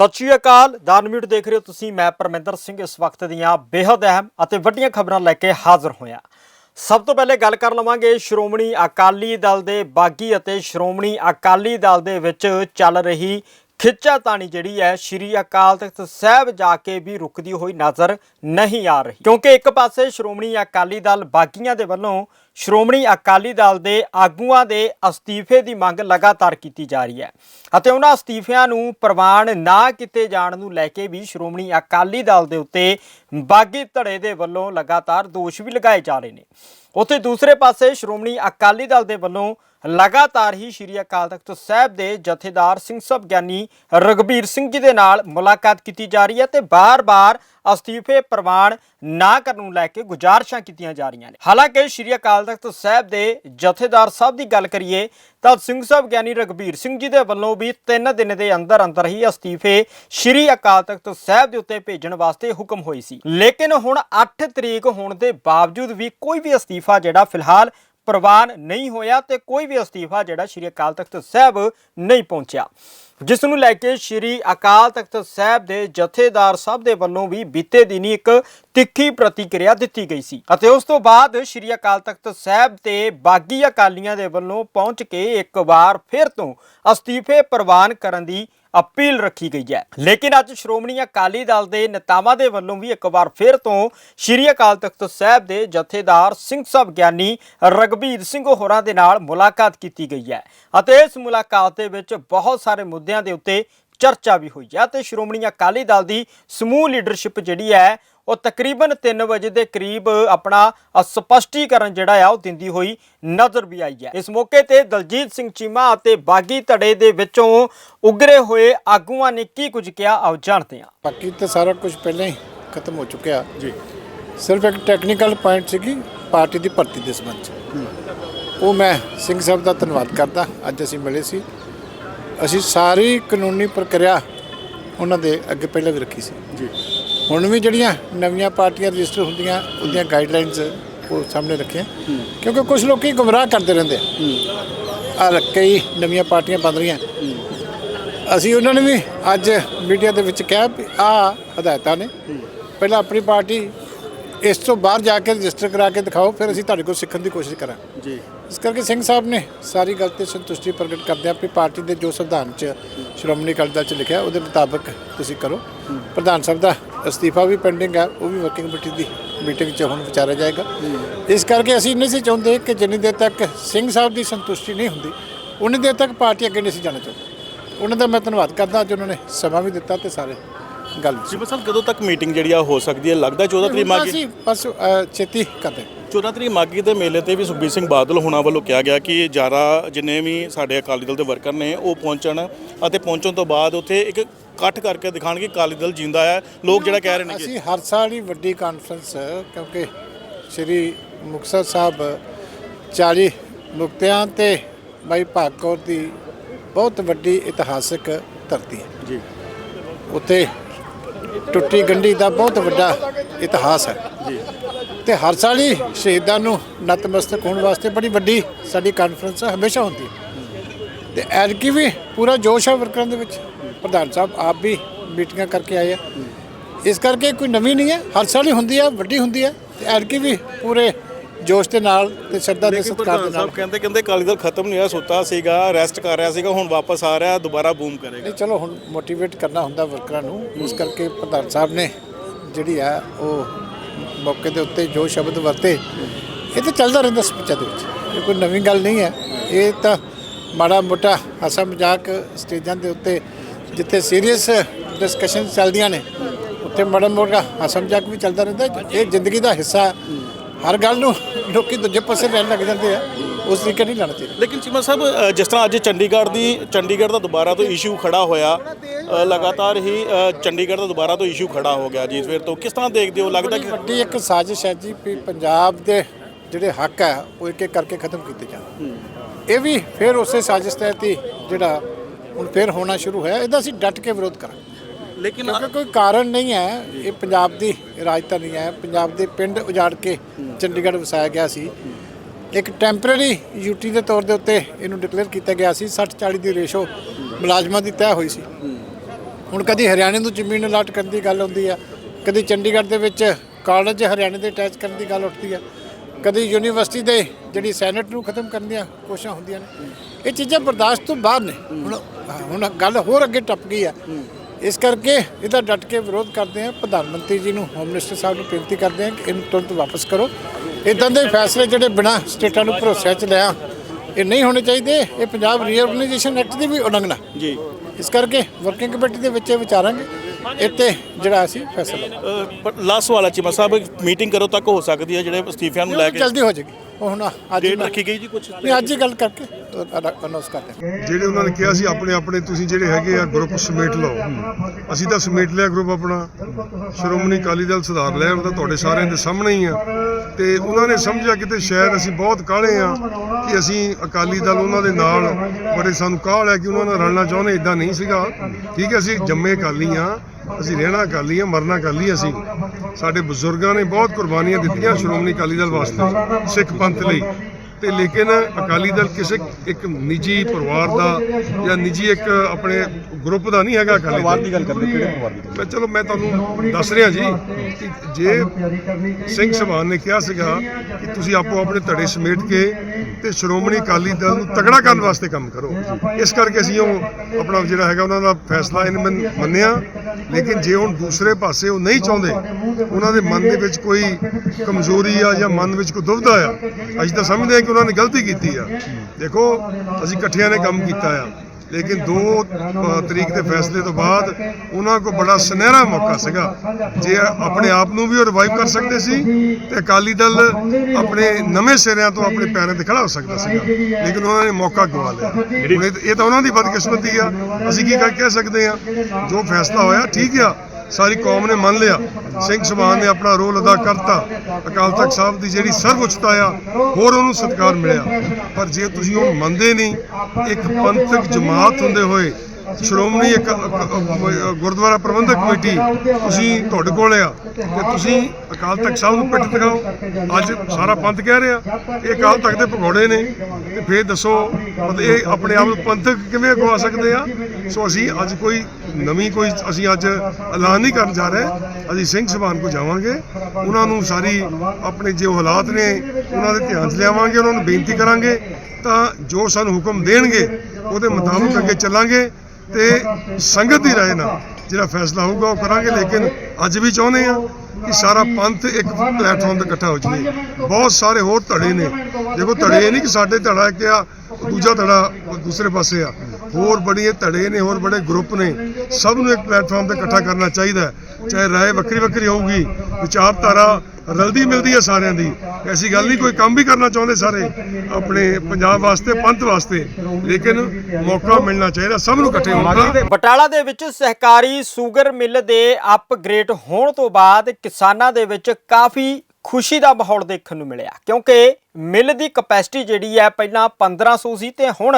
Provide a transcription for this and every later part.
ਸਤਿ ਸ਼੍ਰੀ ਅਕਾਲ। ਦਾਨਮੀਟ ਦੇਖ ਰਹੇ ਹੋ ਤੁਸੀਂ। ਮੈਂ ਪਰਮਿੰਦਰ ਸਿੰਘ ਇਸ ਵਕਤ ਦੀਆਂ ਬੇहद ਅਹਿਮ ਅਤੇ ਵੱਡੀਆਂ ਖਬਰਾਂ ਲੈ ਕੇ ਹਾਜ਼ਰ ਹੋਇਆ। ਸਭ ਤੋਂ ਪਹਿਲੇ ਗੱਲ ਕਰ ਲਵਾਂਗੇ ਸ਼੍ਰੋਮਣੀ ਅਕਾਲੀ ਦਲ ਦੇ ਬਾਗੀ ਅਤੇ ਸ਼੍ਰੋਮਣੀ ਅਕਾਲੀ ਦਲ ਦੇ ਵਿੱਚ ਚੱਲ ਰਹੀ ਖਿੱਚਾਤਾਣੀ ਜਿਹੜੀ ਹੈ, ਸ਼੍ਰੀ ਅਕਾਲ ਤਖਤ ਸਾਹਿਬ ਜਾ ਕੇ ਵੀ ਰੁਕਦੀ ਹੋਈ ਨਜ਼ਰ ਨਹੀਂ ਆ ਰਹੀ। ਕਿਉਂਕਿ ਇੱਕ ਪਾਸੇ ਸ਼੍ਰੋਮਣੀ ਅਕਾਲੀ ਦਲ ਬਾਗੀਆਂ ਦੇ ਵੱਲੋਂ ਸ਼੍ਰੋਮਣੀ ਅਕਾਲੀ ਦਲ ਦੇ ਆਗੂਆਂ ਦੇ ਅਸਤੀਫੇ ਦੀ ਮੰਗ ਲਗਾਤਾਰ ਕੀਤੀ ਜਾ ਰਹੀ ਹੈ ਅਤੇ ਉਹਨਾਂ ਅਸਤੀਫਿਆਂ ਨੂੰ ਪ੍ਰਵਾਨ ਨਾ ਕੀਤੇ ਜਾਣ ਨੂੰ ਲੈ ਕੇ ਵੀ ਸ਼੍ਰੋਮਣੀ ਅਕਾਲੀ ਦਲ ਦੇ ਉੱਤੇ ਬਾਗੀ ਧੜੇ ਦੇ ਵੱਲੋਂ ਲਗਾਤਾਰ ਦੋਸ਼ ਵੀ ਲਗਾਏ ਜਾ ਰਹੇ ਨੇ। ਉੱਥੇ ਦੂਸਰੇ ਪਾਸੇ ਸ਼੍ਰੋਮਣੀ ਅਕਾਲੀ ਦਲ ਦੇ ਵੱਲੋਂ ਲਗਾਤਾਰ ਹੀ ਸ਼੍ਰੀ ਅਕਾਲ ਤਖਤ ਸਾਹਿਬ ਦੇ ਜਥੇਦਾਰ ਸਿੰਘ ਸਭ ਗਿਆਨੀ ਰਗਬੀਰ ਸਿੰਘ ਜੀ ਦੇ ਨਾਲ ਮੁਲਾਕਾਤ ਕੀਤੀ ਜਾ ਰਹੀ ਹੈ ਤੇ ਬਾਰ-ਬਾਰ ਅਸਤੀਫੇ ਪ੍ਰਵਾਨ ਨਾ ਕਰਨ ਨੂੰ ਲੈ ਕੇ ਗੁਜ਼ਾਰਿਸ਼ਾਂ ਕੀਤੀਆਂ ਜਾ ਰਹੀਆਂ ਨੇ। ਹਾਲਾਂਕਿ ਸ਼੍ਰੀ ਅਕਾਲ ਤਖਤ ਸਾਹਿਬ ਦੇ ਜਥੇਦਾਰ ਸਾਹਿਬ ਦੀ ਗੱਲ ਕਰੀਏ ਤਾਂ ਸਿੰਘ ਸਾਹਿਬ ਗਿਆਨੀ ਰਗਬੀਰ ਸਿੰਘ ਜੀ ਦੇ ਵੱਲੋਂ ਵੀ 3 ਦਿਨ ਦੇ ਅੰਦਰ ਅੰਦਰ ਹੀ ਅਸਤੀਫੇ ਸ਼੍ਰੀ ਅਕਾਲ ਤਖਤ ਸਾਹਿਬ ਦੇ ਉੱਤੇ ਭੇਜਣ ਵਾਸਤੇ ਹੁਕਮ ਹੋਈ ਸੀ। ਲੇਕਿਨ ਹੁਣ 8 ਤਰੀਕ ਹੋਣ ਦੇ ਬਾਵਜੂਦ ਵੀ ਕੋਈ ਵੀ ਅਸਤੀਫਾ ਜਿਹੜਾ ਫਿਲਹਾਲ ਪ੍ਰਵਾਨ ਨਹੀਂ ਹੋਇਆ ਤੇ ਕੋਈ ਵੀ ਅਸਤੀਫਾ ਜਿਹੜਾ ਸ਼੍ਰੀ ਅਕਾਲ ਤਖਤ ਸਾਹਿਬ ਨਹੀਂ ਪਹੁੰਚਿਆ। ਜਿਸ ਨੂੰ ਲੈ ਕੇ ਸ਼੍ਰੀ ਅਕਾਲ ਤਖਤ ਸਾਹਿਬ ਦੇ ਜਥੇਦਾਰ ਸਾਹਿਬ ਦੇ ਵੱਲੋਂ ਵੀ ਬੀਤੇ ਦਿਨੀ ਇੱਕ ਤਿੱਖੀ ਪ੍ਰਤੀਕਿਰਿਆ ਦਿੱਤੀ ਗਈ ਸੀ ਅਤੇ ਉਸ ਤੋਂ ਬਾਅਦ ਸ਼੍ਰੀ ਅਕਾਲ ਤਖਤ ਸਾਹਿਬ ਤੇ ਬਾਗੀ ਅਕਾਲੀਆਂ ਦੇ ਵੱਲੋਂ ਪਹੁੰਚ ਕੇ ਇੱਕ ਵਾਰ ਫਿਰ ਤੋਂ ਅਸਤੀਫੇ ਪ੍ਰਵਾਨ ਕਰਨ ਦੀ ਅਪੀਲ ਰੱਖੀ ਗਈ ਹੈ। ਲੇਕਿਨ ਅੱਜ ਸ਼੍ਰੋਮਣੀ ਅਕਾਲੀ ਦਲ ਦੇ ਨੇਤਾਵਾਂ ਦੇ ਵੱਲੋਂ ਵੀ ਇੱਕ ਵਾਰ ਫਿਰ ਤੋਂ ਸ਼੍ਰੀ ਅਕਾਲ ਤਖਤ ਸਾਹਿਬ ਦੇ ਜਥੇਦਾਰ ਸਿੰਘ ਸਾਹਿਬ ਗਿਆਨੀ ਰਗਬੀਰ ਸਿੰਘ ਹੋਰਾਂ ਦੇ ਨਾਲ ਮੁਲਾਕਾਤ ਕੀਤੀ ਗਈ ਹੈ ਅਤੇ ਇਸ ਮੁਲਾਕਾਤ ਦੇ ਵਿੱਚ ਬਹੁਤ ਸਾਰੇ ਮੁੱਦਿਆਂ ਦੇ ਉੱਤੇ ਚਰਚਾ ਵੀ ਹੋਈ ਹੈ ਤੇ ਸ਼੍ਰੋਮਣੀ ਅਕਾਲੀ ਦਲ ਦੀ ਸਮੂਹ ਲੀਡਰਸ਼ਿਪ ਜਿਹੜੀ ਹੈ ਉਹ ਤਕਰੀਬਨ 3 ਵਜੇ ਦੇ ਕਰੀਬ ਆਪਣਾ ਸਪਸ਼ਟੀਕਰਨ ਜਿਹੜਾ ਆ ਉਹ ਦਿੰਦੀ ਹੋਈ ਨਜ਼ਰ ਵੀ ਆਈ ਹੈ। ਇਸ ਮੌਕੇ ਤੇ ਦਲਜੀਤ ਸਿੰਘ ਚੀਮਾ ਅਤੇ ਬਾਗੀ ਧੜੇ ਦੇ ਵਿੱਚੋਂ ਉਗਰੇ ਹੋਏ ਆਗੂਆਂ ਨੇ ਕੀ ਕੁਝ ਕਿਹਾ ਆਓ ਜਾਣਦੇ ਹਾਂ। ਬਾਕੀ ਤਾਂ ਸਾਰਾ ਕੁਝ ਪਹਿਲਾਂ ਹੀ ਖਤਮ ਹੋ ਚੁੱਕਿਆ। ਜੀ। ਸਿਰਫ ਇੱਕ ਟੈਕਨੀਕਲ ਪੁਆਇੰਟ ਸੀਗੀ ਪਾਰਟੀ ਦੀ ਭਰਤੀ ਦੇ ਸੰਬੰਧ 'ਚ। ਉਹ ਮੈਂ ਸਿੰਘ ਸਾਹਿਬ ਦਾ ਧੰਨਵਾਦ ਕਰਦਾ। ਅੱਜ ਅਸੀਂ ਮਿਲੇ ਸੀ। ਅਸੀਂ ਸਾਰੀ ਕਾਨੂੰਨੀ ਪ੍ਰਕਿਰਿਆ ਉਹਨਾਂ ਦੇ ਅੱਗੇ ਪਹਿਲਾਂ ਵੀ ਰੱਖੀ ਸੀ। ਜੀ। ਹੁਣ ਵੀ ਜਿਹੜੀਆਂ ਨਵੀਆਂ ਪਾਰਟੀਆਂ ਰਜਿਸਟਰ ਹੁੰਦੀਆਂ ਉਹਦੀਆਂ ਗਾਈਡਲਾਈਨਸ ਉਹ ਸਾਹਮਣੇ ਰੱਖੀਆਂ। ਕਿਉਂਕਿ ਕੁਝ ਲੋਕੀ ਗੁੰਮਰਾਹ ਕਰਦੇ ਰਹਿੰਦੇ ਆ। ਆ ਕਈ ਨਵੀਆਂ ਪਾਰਟੀਆਂ ਬਣ ਰਹੀਆਂ। ਅਸੀਂ ਉਹਨਾਂ ਨੇ ਵੀ ਅੱਜ ਮੀਡੀਆ ਦੇ ਵਿੱਚ ਕਿਹਾ ਆ ਹਦਾਇਤਾਂ ਨੇ। ਪਹਿਲਾਂ ਆਪਣੀ ਪਾਰਟੀ ਇਸ ਤੋਂ ਬਾਹਰ ਜਾ ਕੇ ਰਜਿਸਟਰ ਕਰਾ ਕੇ ਦਿਖਾਓ ਫਿਰ ਅਸੀਂ ਤੁਹਾਡੇ ਕੋਲ ਸਿੱਖਣ ਦੀ ਕੋਸ਼ਿਸ਼ ਕਰਾਂਗੇ। ਜੀ। ਇਸ ਕਰਕੇ ਸਿੰਘ ਸਾਹਿਬ ਨੇ ਸਾਰੀ ਗੱਲ ਤੇ ਸੰਤੁਸ਼ਟੀ ਪ੍ਰਗਟ ਕਰਦਿਆਂ ਵੀ ਪਾਰਟੀ ਦੇ ਜੋ ਸੰਵਿਧਾਨ ਚ ਸ਼੍ਰੋਮਣੀ ਅਕਾਲੀ ਦਲ ਚ ਲਿਖਿਆ ਉਹਦੇ ਮੁਤਾਬਕ ਤੁਸੀਂ ਕਰੋ। ਪ੍ਰਧਾਨ ਸਾਹਿਬ ਦਾ ਅਸਤੀਫਾ ਵੀ ਪੈਂਡਿੰਗ ਹੈ ਉਹ ਵੀ ਵਰਕਿੰਗ ਕਮੇਟੀ ਦੀ ਮੀਟਿੰਗ 'ਚ ਹੁਣ ਵਿਚਾਰਿਆ ਜਾਏਗਾ। ਇਸ ਕਰਕੇ ਅਸੀਂ ਨਹੀਂ ਸੀ ਚਾਹੁੰਦੇ ਕਿ ਜਿੰਨੀ ਦੇਰ ਤੱਕ ਸਿੰਘ ਸਾਹਿਬ ਦੀ ਸੰਤੁਸ਼ਟੀ ਨਹੀਂ ਹੁੰਦੀ ਉਨੀ ਦੇਰ ਤੱਕ ਪਾਰਟੀ ਅੱਗੇ ਨਹੀਂ ਸੀ ਜਾਣਾ ਚਾਹੁੰਦੇ। ਉਹਨਾਂ ਦਾ ਮੈਂ ਧੰਨਵਾਦ ਕਰਦਾ ਅੱਜ ਉਹਨਾਂ ਨੇ ਸਮਾਂ ਵੀ ਦਿੱਤਾ ਤੇ ਸਾਰੇ ਗੱਲ ਜਿਵੇਂ ਸਾਹਿਬ ਕਦੋਂ ਤੱਕ ਮੀਟਿੰਗ ਜਿਹੜੀ ਆ ਹੋ ਸਕਦੀ ਹੈ? ਲੱਗਦਾ 14 ਤਰੀਕ ਮਾਗੀ ਬਸ ਛੇਤੀ ਕਰਦੇ 14 ਤਰੀਕ ਮਾਗੀ ਦੇ ਮੇਲੇ ਤੇ ਵੀ ਸੁਖਬੀਰ ਸਿੰਘ ਬਾਦਲ ਹੋਣਾ ਵੱਲੋਂ ਕਿਹਾ ਗਿਆ ਕਿ ਜ਼ਿਆਦਾ ਜਿੰਨੇ ਵੀ ਸਾਡੇ ਅਕਾਲੀ ਦਲ ਦੇ ਵਰਕਰ ਨੇ ਉਹ ਪਹੁੰਚਣ ਅਤੇ ਪਹੁੰਚਣ ਤੋਂ ਬਾਅਦ ਉੱਥੇ ਇੱਕ ਇਕੱਠ ਕਰਕੇ ਦਿਖਾਣਗੇ ਅਕਾਲੀ ਦਲ ਜਿੰਦਾ ਹੈ। ਲੋਕ ਜਿਹੜਾ ਕਹਿ ਰਹੇ ਨੇ ਅਸੀਂ ਹਰ ਸਾਲ ਹੀ ਵੱਡੀ ਕਾਨਫਰੰਸ ਕਿਉਂਕਿ ਸ੍ਰੀ ਮੁਕਤਸਰ ਸਾਹਿਬ 40 ਮੁਕਤਿਆਂ ਤੇ ਬਾਈ ਭਾਗਕੌਰ ਦੀ ਬਹੁਤ ਵੱਡੀ ਇਤਿਹਾਸਕ ਧਰਤੀ ਹੈ। ਜੀ। ਉੱਥੇ ਟੁੱਟੀ ਗੰਢੀ ਦਾ ਬਹੁਤ ਵੱਡਾ ਇਤਿਹਾਸ ਹੈ। ਜੀ। ਤੇ ਹਰ ਸਾਲ ਹੀ ਸ਼ਹੀਦਾਂ ਨੂੰ ਨਤਮਸਤਕ ਹੋਣ ਵਾਸਤੇ ਬੜੀ ਵੱਡੀ ਸਾਡੀ ਕਾਨਫਰੰਸ ਹਮੇਸ਼ਾ ਹੁੰਦੀ ਹੈ। ਤੇ ਐਤਕੀ ਵੀ ਪੂਰਾ ਜੋਸ਼ ਹੈ ਵਰਕਰਾਂ ਦੇ ਵਿੱਚ। ਪ੍ਰਧਾਨ ਸਾਹਿਬ ਆਪ ਵੀ ਮੀਟਿੰਗਾਂ ਕਰਕੇ ਆਏ ਆ। ਇਸ ਕਰਕੇ ਕੋਈ ਨਵੀਂ ਨਹੀਂ ਹੈ। ਹਰ ਸਾਲ ਹੀ ਹੁੰਦੀ ਹੈ ਵੱਡੀ ਹੁੰਦੀ ਹੈ। ਤੇ ਐਤਕੀ ਵੀ ਪੂਰੇ ਜੋਸ਼ ਦੇ ਨਾਲ ਤੇ ਸ਼ਰਧਾ ਦੇ ਸਤਿਕਾਰ ਦੇ ਨਾਲ ਸਾਹਿਬ ਕਹਿੰਦੇ ਕਹਿੰਦੇ ਅਕਾਲੀ ਦਲ ਖਤਮ ਨਹੀਂ ਹੋਇਆ ਸੁੱਤਾ ਸੀਗਾ ਰੈਸਟ ਕਰ ਰਿਹਾ ਸੀਗਾ ਹੁਣ ਵਾਪਸ ਆ ਰਿਹਾ ਦੁਬਾਰਾ ਬੂਮ ਕਰੇਗਾ। ਨਹੀਂ ਚਲੋ ਹੁਣ ਮੋਟੀਵੇਟ ਕਰਨਾ ਹੁੰਦਾ ਵਰਕਰਾਂ ਨੂੰ। ਉਸ ਕਰਕੇ ਪ੍ਰਧਾਨ ਸਾਹਿਬ ਨੇ ਜਿਹੜੀ ਆ ਉਹ ਮੌਕੇ ਦੇ ਉੱਤੇ ਜੋ ਸ਼ਬਦ ਵਰਤੇ ਇਹ ਤਾਂ ਚੱਲਦਾ ਰਹਿੰਦਾ ਸਪੀਚਾਂ ਦੇ ਵਿੱਚ। ਇਹ ਕੋਈ ਨਵੀਂ ਗੱਲ ਨਹੀਂ ਹੈ। ਇਹ ਤਾਂ ਮਾੜਾ ਮੋਟਾ ਹਾਸਾ ਮਜ਼ਾਕ ਸਟੇਜਾਂ ਦੇ ਉੱਤੇ ਜਿੱਥੇ ਸੀਰੀਅਸ ਡਿਸਕਸ਼ਨ ਚੱਲਦੀਆਂ ਨੇ ਉੱਥੇ ਮਾੜਾ ਮੋਟਾ ਹਾਸਾ ਮਜ਼ਾਕ ਵੀ ਚੱਲਦਾ ਰਹਿੰਦਾ ਇਹ ਜ਼ਿੰਦਗੀ ਦਾ ਹਿੱਸਾ। ਹਰ ਗੱਲ ਨੂੰ ਲੋਕੀ ਦੂਜੇ ਪਾਸੇ ਲੈਣ ਲੱਗ ਜਾਂਦੇ ਆ ਉਸ ਤਰੀਕੇ ਨਹੀਂ ਲੈਣਾ ਚਾਹੀਦਾ। ਲੇਕਿਨ ਚੀਮਾ ਸਾਹਿਬ ਅ, ਜਿਸ ਤਰ੍ਹਾਂ ਅੱਜ ਚੰਡੀਗੜ੍ਹ ਦੀ ਚੰਡੀਗੜ੍ਹ ਦਾ ਦੁਬਾਰਾ ਤੋਂ ਇਸ਼ੂ ਖੜਾ ਹੋਇਆ ਅ, ਲਗਾਤਾਰ ਹੀ ਅ, ਚੰਡੀਗੜ੍ਹ ਦਾ ਦੁਬਾਰਾ ਤੋਂ ਇਸ਼ੂ ਖੜਾ ਹੋ ਗਿਆ ਜੀ ਫਿਰ ਤੋਂ। ਕਿਸ ਤਰ੍ਹਾਂ ਦੇਖਦੇ ਹੋ ਲੱਗਦਾ ਕਿ ਵੱਡੀ ਇੱਕ ਸਾਜ਼ਿਸ਼ ਹੈ ਜੀ ਵੀ ਪੰਜਾਬ ਦੇ ਜਿਹੜੇ ਹੱਕ ਹੈ ਉਹ ਇੱਕ ਇੱਕ ਕਰਕੇ ਖਤਮ ਕੀਤੇ ਜਾਣ। ਇਹ ਵੀ ਫਿਰ ਉਸੇ ਸਾਜ਼ਿਸ਼ ਤਹਿਤ ਹੀ ਜਿਹੜਾ ਹੁਣ ਫਿਰ ਹੋਣਾ ਸ਼ੁਰੂ ਹੋਇਆ ਇਹਦਾ ਅਸੀਂ ਡਟ ਕੇ ਵਿਰੋਧ ਕਰਾਂਗੇ। ਲੇਕਿਨ ਕਿਉਂਕਿ ਕੋਈ ਕਾਰਨ ਨਹੀਂ ਹੈ, ਇਹ ਪੰਜਾਬ ਦੀ ਰਾਜਧਾਨੀ ਹੈ, ਪੰਜਾਬ ਦੇ ਪਿੰਡ ਉਜਾੜ ਕੇ ਚੰਡੀਗੜ੍ਹ ਵਸਾਇਆ ਗਿਆ ਸੀ। ਇੱਕ ਟੈਂਪਰੇਰੀ ਯੂਟੀ ਦੇ ਤੌਰ ਦੇ ਉੱਤੇ ਇਹਨੂੰ ਡਿਕਲੇਅਰ ਕੀਤਾ ਗਿਆ ਸੀ 60 40 ਦੀ ਰੇਸ਼ੋ ਮੁਲਾਜ਼ਮਾਂ ਦੀ ਤੈਅ ਹੋਈ ਸੀ। ਹੁਣ ਕਦੀ ਹਰਿਆਣੇ ਨੂੰ ਜ਼ਮੀਨ ਅਲਾਟ ਕਰਨ ਦੀ ਗੱਲ ਹੁੰਦੀ ਆ ਕਦੀ ਚੰਡੀਗੜ੍ਹ ਦੇ ਵਿੱਚ ਕਾਲਜ ਹਰਿਆਣੇ ਦੇ ਅਟੈਚ ਕਰਨ ਦੀ ਗੱਲ ਉੱਠਦੀ ਆ ਕਦੀ ਯੂਨੀਵਰਸਿਟੀ ਦੇ ਜਿਹੜੀ ਸੈਨੇਟ ਨੂੰ ਖਤਮ ਕਰਨ ਦੀਆਂ ਕੋਸ਼ਿਸ਼ਾਂ ਹੁੰਦੀਆਂ ਨੇ। ਇਹ ਚੀਜ਼ਾਂ ਬਰਦਾਸ਼ਤ ਤੋਂ ਬਾਹਰ ਨੇ। ਹੁਣ ਹੁਣ ਗੱਲ ਹੋਰ ਅੱਗੇ ਟੱਪ ਗਈ ਆ ਇਸ ਕਰਕੇ ਇਹਦਾ ਡਟ ਕੇ ਵਿਰੋਧ ਕਰਦੇ ਆ ਪ੍ਰਧਾਨ ਮੰਤਰੀ ਜੀ ਨੂੰ ਹੋਮ ਮਿਨਿਸਟਰ ਸਾਹਿਬ ਨੂੰ ਬੇਨਤੀ ਕਰਦੇ ਆ ਕਿ ਇਹਨੂੰ ਤੁਰੰਤ ਵਾਪਸ ਕਰੋ। ਇਦਾਂ ਦੇ ਫੈਸਲੇ ਜਿਹੜੇ ਬਿਨਾਂ ਸਟੇਟਾਂ ਨੂੰ ਭਰੋਸੇ 'ਚ ਲਿਆ ਇਹ ਨਹੀਂ ਹੋਣੇ ਚਾਹੀਦੇ। ਇਹ ਪੰਜਾਬ ਰੀਆਰਗਨਾਈਜੇਸ਼ਨ ਐਕਟ ਦੀ ਵੀ ਉਲੰਘਣਾ। ਜੀ। ਇਸ ਕਰਕੇ ਵਰਕਿੰਗ ਕਮੇਟੀ ਦੇ ਵਿੱਚ ਇਹ ਵਿਚਾਰਾਂਗੇ। ਇੱਥੇ ਜਿਹੜਾ ਅਸੀਂ ਫੈਸਲਾ ਲਾਸਟ ਸਵਾਲ ਹੈ ਚੀਮਾ ਸਾਹਿਬ ਮੀਟਿੰਗ ਕਰੋ ਤੱਕ ਹੋ ਸਕਦੀ ਹੈ ਜਿਹੜੇ ਅਸਤੀਫਿਆਂ ਨੂੰ ਲੈ ਕੇ। ਜਲਦੀ ਹੋ ਜਾਏਗੀ। ਉਹ ਹੁਣ ਅੱਜ ਡੇਟ ਰੱਖੀ ਗਈ ਜੀ ਕੁਝ ਨਹੀਂ ਅੱਜ ਹੀ ਗੱਲ ਕਰਕੇ ਅਨਾਉਂਸ ਕਰ ਦਿਆਂਗੇ। ਜਿਹੜੇ ਉਹਨਾਂ ਨੇ ਕਿਹਾ ਸੀ ਆਪਣੇ ਆਪਣੇ ਤੁਸੀਂ ਜਿਹੜੇ ਹੈਗੇ ਆ ਗਰੁੱਪ ਸਮੇਟ ਲਓ। ਅਸੀਂ ਤਾਂ ਸਮੇਟ ਲਿਆ ਗਰੁੱਪ ਆਪਣਾ। ਸ਼੍ਰੋਮਣੀ ਅਕਾਲੀ ਦਲ ਸੁਧਾਰ ਲਹਿਰ ਦਾ ਤੁਹਾਡੇ ਸਾਰਿਆਂ ਦੇ ਸਾਹਮਣੇ ਹੀ ਆ। ਤੇ ਉਹਨਾਂ ਨੇ ਸਮਝਿਆ ਕਿਤੇ ਸ਼ਾਇਦ ਅਸੀਂ ਬਹੁਤ ਕਾਹਲੇ ਆ ਕਿ ਅਸੀਂ ਅਕਾਲੀ ਦਲ ਉਹਨਾਂ ਦੇ ਨਾਲ ਬੜੇ ਸਾਨੂੰ ਕਾਹਲ ਹੈ ਕਿ ਉਹਨਾਂ ਨਾਲ ਰਲਣਾ ਚਾਹੁੰਦੇ ਇਦਾਂ ਨਹੀਂ ਸੀਗਾ। ਠੀਕ ਹੈ ਅਸੀਂ ਜੰਮੇ ਅਕਾਲੀ ਆ। ਅਸੀਂ ਰਹਿਣਾ ਅਕਾਲੀ ਆ ਮਰਨਾ ਅਕਾਲੀ ਅਸੀਂ। ਸਾਡੇ ਬਜ਼ੁਰਗਾਂ ਨੇ ਬਹੁਤ ਕੁਰਬਾਨੀਆਂ ਦਿੱਤੀਆਂ ਸ਼੍ਰੋਮਣੀ ਅਕਾਲੀ ਦਲ ਵਾਸਤੇ ਸਿੱਖ ਪੰਥ ਲਈ। ਤੇ ਲੇਕਿਨ ਅਕਾਲੀ ਦਲ ਕਿਸੇ ਇੱਕ ਨਿੱਜੀ ਪਰਿਵਾਰ ਦਾ ਜਾਂ ਨਿੱਜੀ ਇੱਕ ਆਪਣੇ ਗਰੁੱਪ ਦਾ ਨਹੀਂ ਹੈਗਾ ਅਕਾਲੀ ਦਲ। ਦੀ ਗੱਲ ਕਰਦੇ ਕਿਹੜੇ ਪਰਿਵਾਰ ਦੀ ਮੈਂ ਚਲੋ ਮੈਂ ਤੁਹਾਨੂੰ ਦੱਸ ਰਿਹਾ ਜੀ ਕਿ ਜੇ ਸਿੰਘ ਸਭਾਨ ਨੇ ਕਿਹਾ ਸੀਗਾ ਕਿ ਤੁਸੀਂ ਆਪੋ ਆਪਣੇ ਧੜੇ ਸਮੇਟ ਕੇ ਤੇ ਸ਼੍ਰੋਮਣੀ ਅਕਾਲੀ ਦਲ ਨੂੰ ਤਗੜਾ ਕਰਨ ਵਾਸਤੇ ਕੰਮ ਕਰੋ। ਇਸ ਕਰਕੇ ਅਸੀਂ ਉਹ ਆਪਣਾ ਜਿਹੜਾ ਹੈਗਾ ਉਹਨਾਂ ਦਾ ਫੈਸਲਾ ਇਹਨ ਮੰਨਿਆ। ਲੇਕਿਨ ਜੇ ਹੁਣ ਦੂਸਰੇ ਪਾਸੇ ਉਹ ਨਹੀਂ ਚਾਹੁੰਦੇ, ਉਹਨਾਂ ਦੇ ਮਨ ਦੇ ਵਿੱਚ ਕੋਈ ਕਮਜ਼ੋਰੀ ਆ ਜਾਂ ਮਨ ਵਿੱਚ ਕੋਈ ਦੁਬਦਾ ਆ, ਅਸੀਂ ਤਾਂ ਸਮਝਦੇ ਹਾਂ ਕਿ ਉਹਨਾਂ ਨੇ ਗਲਤੀ ਕੀਤੀ ਆ। ਦੇਖੋ, ਅਸੀਂ ਇਕੱਠਿਆਂ ਨੇ ਕੰਮ ਕੀਤਾ ਆ। ਲੇਕਿਨ 2 ਤਰੀਕ ਦੇ ਫੈਸਲੇ ਤੋਂ ਬਾਅਦ ਉਹਨਾਂ ਕੋਲ ਬੜਾ ਸੁਨਹਿਰਾ ਮੌਕਾ ਸੀਗਾ। ਜੇ ਆਪਣੇ ਆਪ ਨੂੰ ਵੀ ਰਿਵਾਈਵ ਕਰ ਸਕਦੇ ਸੀ ਤੇ ਅਕਾਲੀ ਦਲ ਆਪਣੇ ਨਵੇਂ ਸਿਰਿਆਂ ਤੋਂ ਆਪਣੇ ਪੈਰਾਂ ਤੇ ਖੜਾ ਹੋ ਸਕਦਾ ਸੀਗਾ। ਲੇਕਿਨ ਉਹਨਾਂ ਨੇ ਮੌਕਾ ਗਵਾ ਲਿਆ। ਇਹ ਤਾਂ ਉਹਨਾਂ ਦੀ ਬਦਕਿਸਮਤੀ ਆ। ਅਸੀਂ ਕੀ ਕਰ ਕਹਿ ਸਕਦੇ ਆ ਜੋ ਫੈਸਲਾ ਹੋਇਆ, ਠੀਕ ਆ। ਸਾਰੀ ਕੌਮ ਨੇ ਮੰਨ ਲਿਆ। ਸਿੰਘ ਸਮਾਨ ਨੇ ਆਪਣਾ ਰੋਲ ਅਦਾ ਕਰਤਾ। ਅਕਾਲ ਤਖਤ ਸਾਹਿਬ ਦੀ ਜਿਹੜੀ ਸਰਵਉੱਚਤਾ ਆ, ਹੋਰ ਉਹਨੂੰ ਸਤਿਕਾਰ ਮਿਲਿਆ। ਪਰ ਜੇ ਤੁਸੀਂ ਉਹ ਮੰਨਦੇ ਨਹੀਂ, ਇੱਕ ਪੰਥਕ ਜਮਾਤ ਹੁੰਦੇ ਹੋਏ ਸ਼੍ਰੋਮਣੀ ਇੱਕ ਗੁਰਦੁਆਰਾ ਪ੍ਰਬੰਧਕ ਕਮੇਟੀ ਤੁਸੀਂ ਤੁਹਾਡੇ ਕੋਲ ਆ ਤੇ ਤੁਸੀਂ ਅਕਾਲ ਤਖਤ ਸਾਹਿਬ ਨੂੰ ਪਿੱਠ ਦਿਖਾਓ। ਅੱਜ ਸਾਰਾ ਪੰਥ ਕਹਿ ਰਿਹਾ। ਇਹ ਅਕਾਲ ਤਖਤ ਦੇ ਪਕੌੜੇ ਨੇ। ਤੇ ਫੇਰ ਦੱਸੋ ਇਹ ਆਪਣੇ ਆਪ ਨੂੰ ਪੰਥਕ ਕਿਵੇਂ ਅਗਵਾ ਸਕਦੇ ਆ? ਸੋ ਅਸੀਂ ਅੱਜ ਕੋਈ ਨਵੀਂ ਕੋਈ ਅਸੀਂ ਅੱਜ ਐਲਾਨ ਨਹੀਂ ਕਰਨ ਜਾ ਰਹੇ। ਅਸੀਂ ਸਿੰਘ ਸਭਾਨ ਕੋ ਜਾਵਾਂਗੇ। ਉਹਨਾਂ ਨੂੰ ਸਾਰੀ ਆਪਣੇ ਜੋ ਹਾਲਾਤ ਨੇ, ਉਹਨਾਂ ਦੇ ਧਿਆਨ 'ਚ ਲਿਆਵਾਂਗੇ। ਉਹਨਾਂ ਨੂੰ ਬੇਨਤੀ ਕਰਾਂਗੇ। ਤਾਂ ਜੋ ਸਾਨੂੰ ਹੁਕਮ ਦੇਣਗੇ, ਉਹਦੇ ਮੁਤਾਬਕ ਅੱਗੇ ਚੱਲਾਂਗੇ। ਤੇ ਸੰਗਤ ਦੀ ਰਾਏ ਨਾਲ ਜਿਹੜਾ ਫੈਸਲਾ ਹੋਊਗਾ ਉਹ ਕਰਾਂਗੇ, ਲੇਕਿਨ ਅੱਜ ਵੀ ਚਾਹੁੰਦੇ ਆ ਕਿ ਸਾਰਾ ਪੰਥ ਇੱਕ ਪਲੇਟਫਾਰਮ ਤੇ ਇਕੱਠਾ ਹੋ ਜਾਵੇ। ਬਹੁਤ ਸਾਰੇ ਹੋਰ ਧੜੇ ਨੇ। ਦੇਖੋ, ਧੜੇ ਇਹ ਨਹੀਂ ਕਿ ਸਾਡੇ ਧੜਾ ਇੱਕ ਆ, ਦੂਜਾ ਧੜਾ ਦੂਸਰੇ ਪਾਸੇ ਆ। ਹੋਰ ਬੜੀਆਂ ਧੜੇ ਨੇ, ਹੋਰ ਬੜੇ ਗਰੁੱਪ ਨੇ। ਸਭ ਨੂੰ ਇੱਕ ਪਲੇਟਫਾਰਮ ਤੇ ਇਕੱਠਾ ਕਰਨਾ ਚਾਹੀਦਾ ਚਾਹੇ ਰਾਏ ਵੱਖਰੀ ਵੱਖਰੀ ਹੋਊਗੀ, ਵਿਚਾਰਧਾਰਾ ਰਲਦੀ ਮਿਲਦੀ ਹੈ ਸਾਰਿਆਂ ਦੀ। ਐਸੀ ਗੱਲ ਨਹੀਂ, ਕੋਈ ਕੰਮ ਵੀ ਕਰਨਾ ਚਾਹੁੰਦੇ ਸਾਰੇ ਆਪਣੇ ਪੰਜਾਬ ਵਾਸਤੇ, ਪੰਥ ਵਾਸਤੇ, ਲੇਕਿਨ ਮੌਕਾ ਮਿਲਣਾ ਚਾਹੀਦਾ, ਸਭ ਨੂੰ ਇਕੱਠੇ ਹੋਣ ਦਾ। ਬਟਾਲਾ ਦੇ ਵਿੱਚ ਸਹਿਕਾਰੀ ਸ਼ੂਗਰ ਮਿੱਲ ਦੇ ਅਪਗ੍ਰੇਡ ਹੋਣ ਤੋਂ ਬਾਅਦ ਕਿਸਾਨਾਂ ਦੇ ਵਿੱਚ ਕਾਫੀ ਖੁਸ਼ੀ ਦਾ ਮਾਹੌਲ ਦੇਖਣ ਨੂੰ ਮਿਲਿਆ, ਕਿਉਂਕਿ ਮਿੱਲ ਦੀ ਕਪੈਸਿਟੀ ਜਿਹੜੀ ਹੈ ਪਹਿਲਾਂ 1500 ਸੀ ਤੇ ਹੁਣ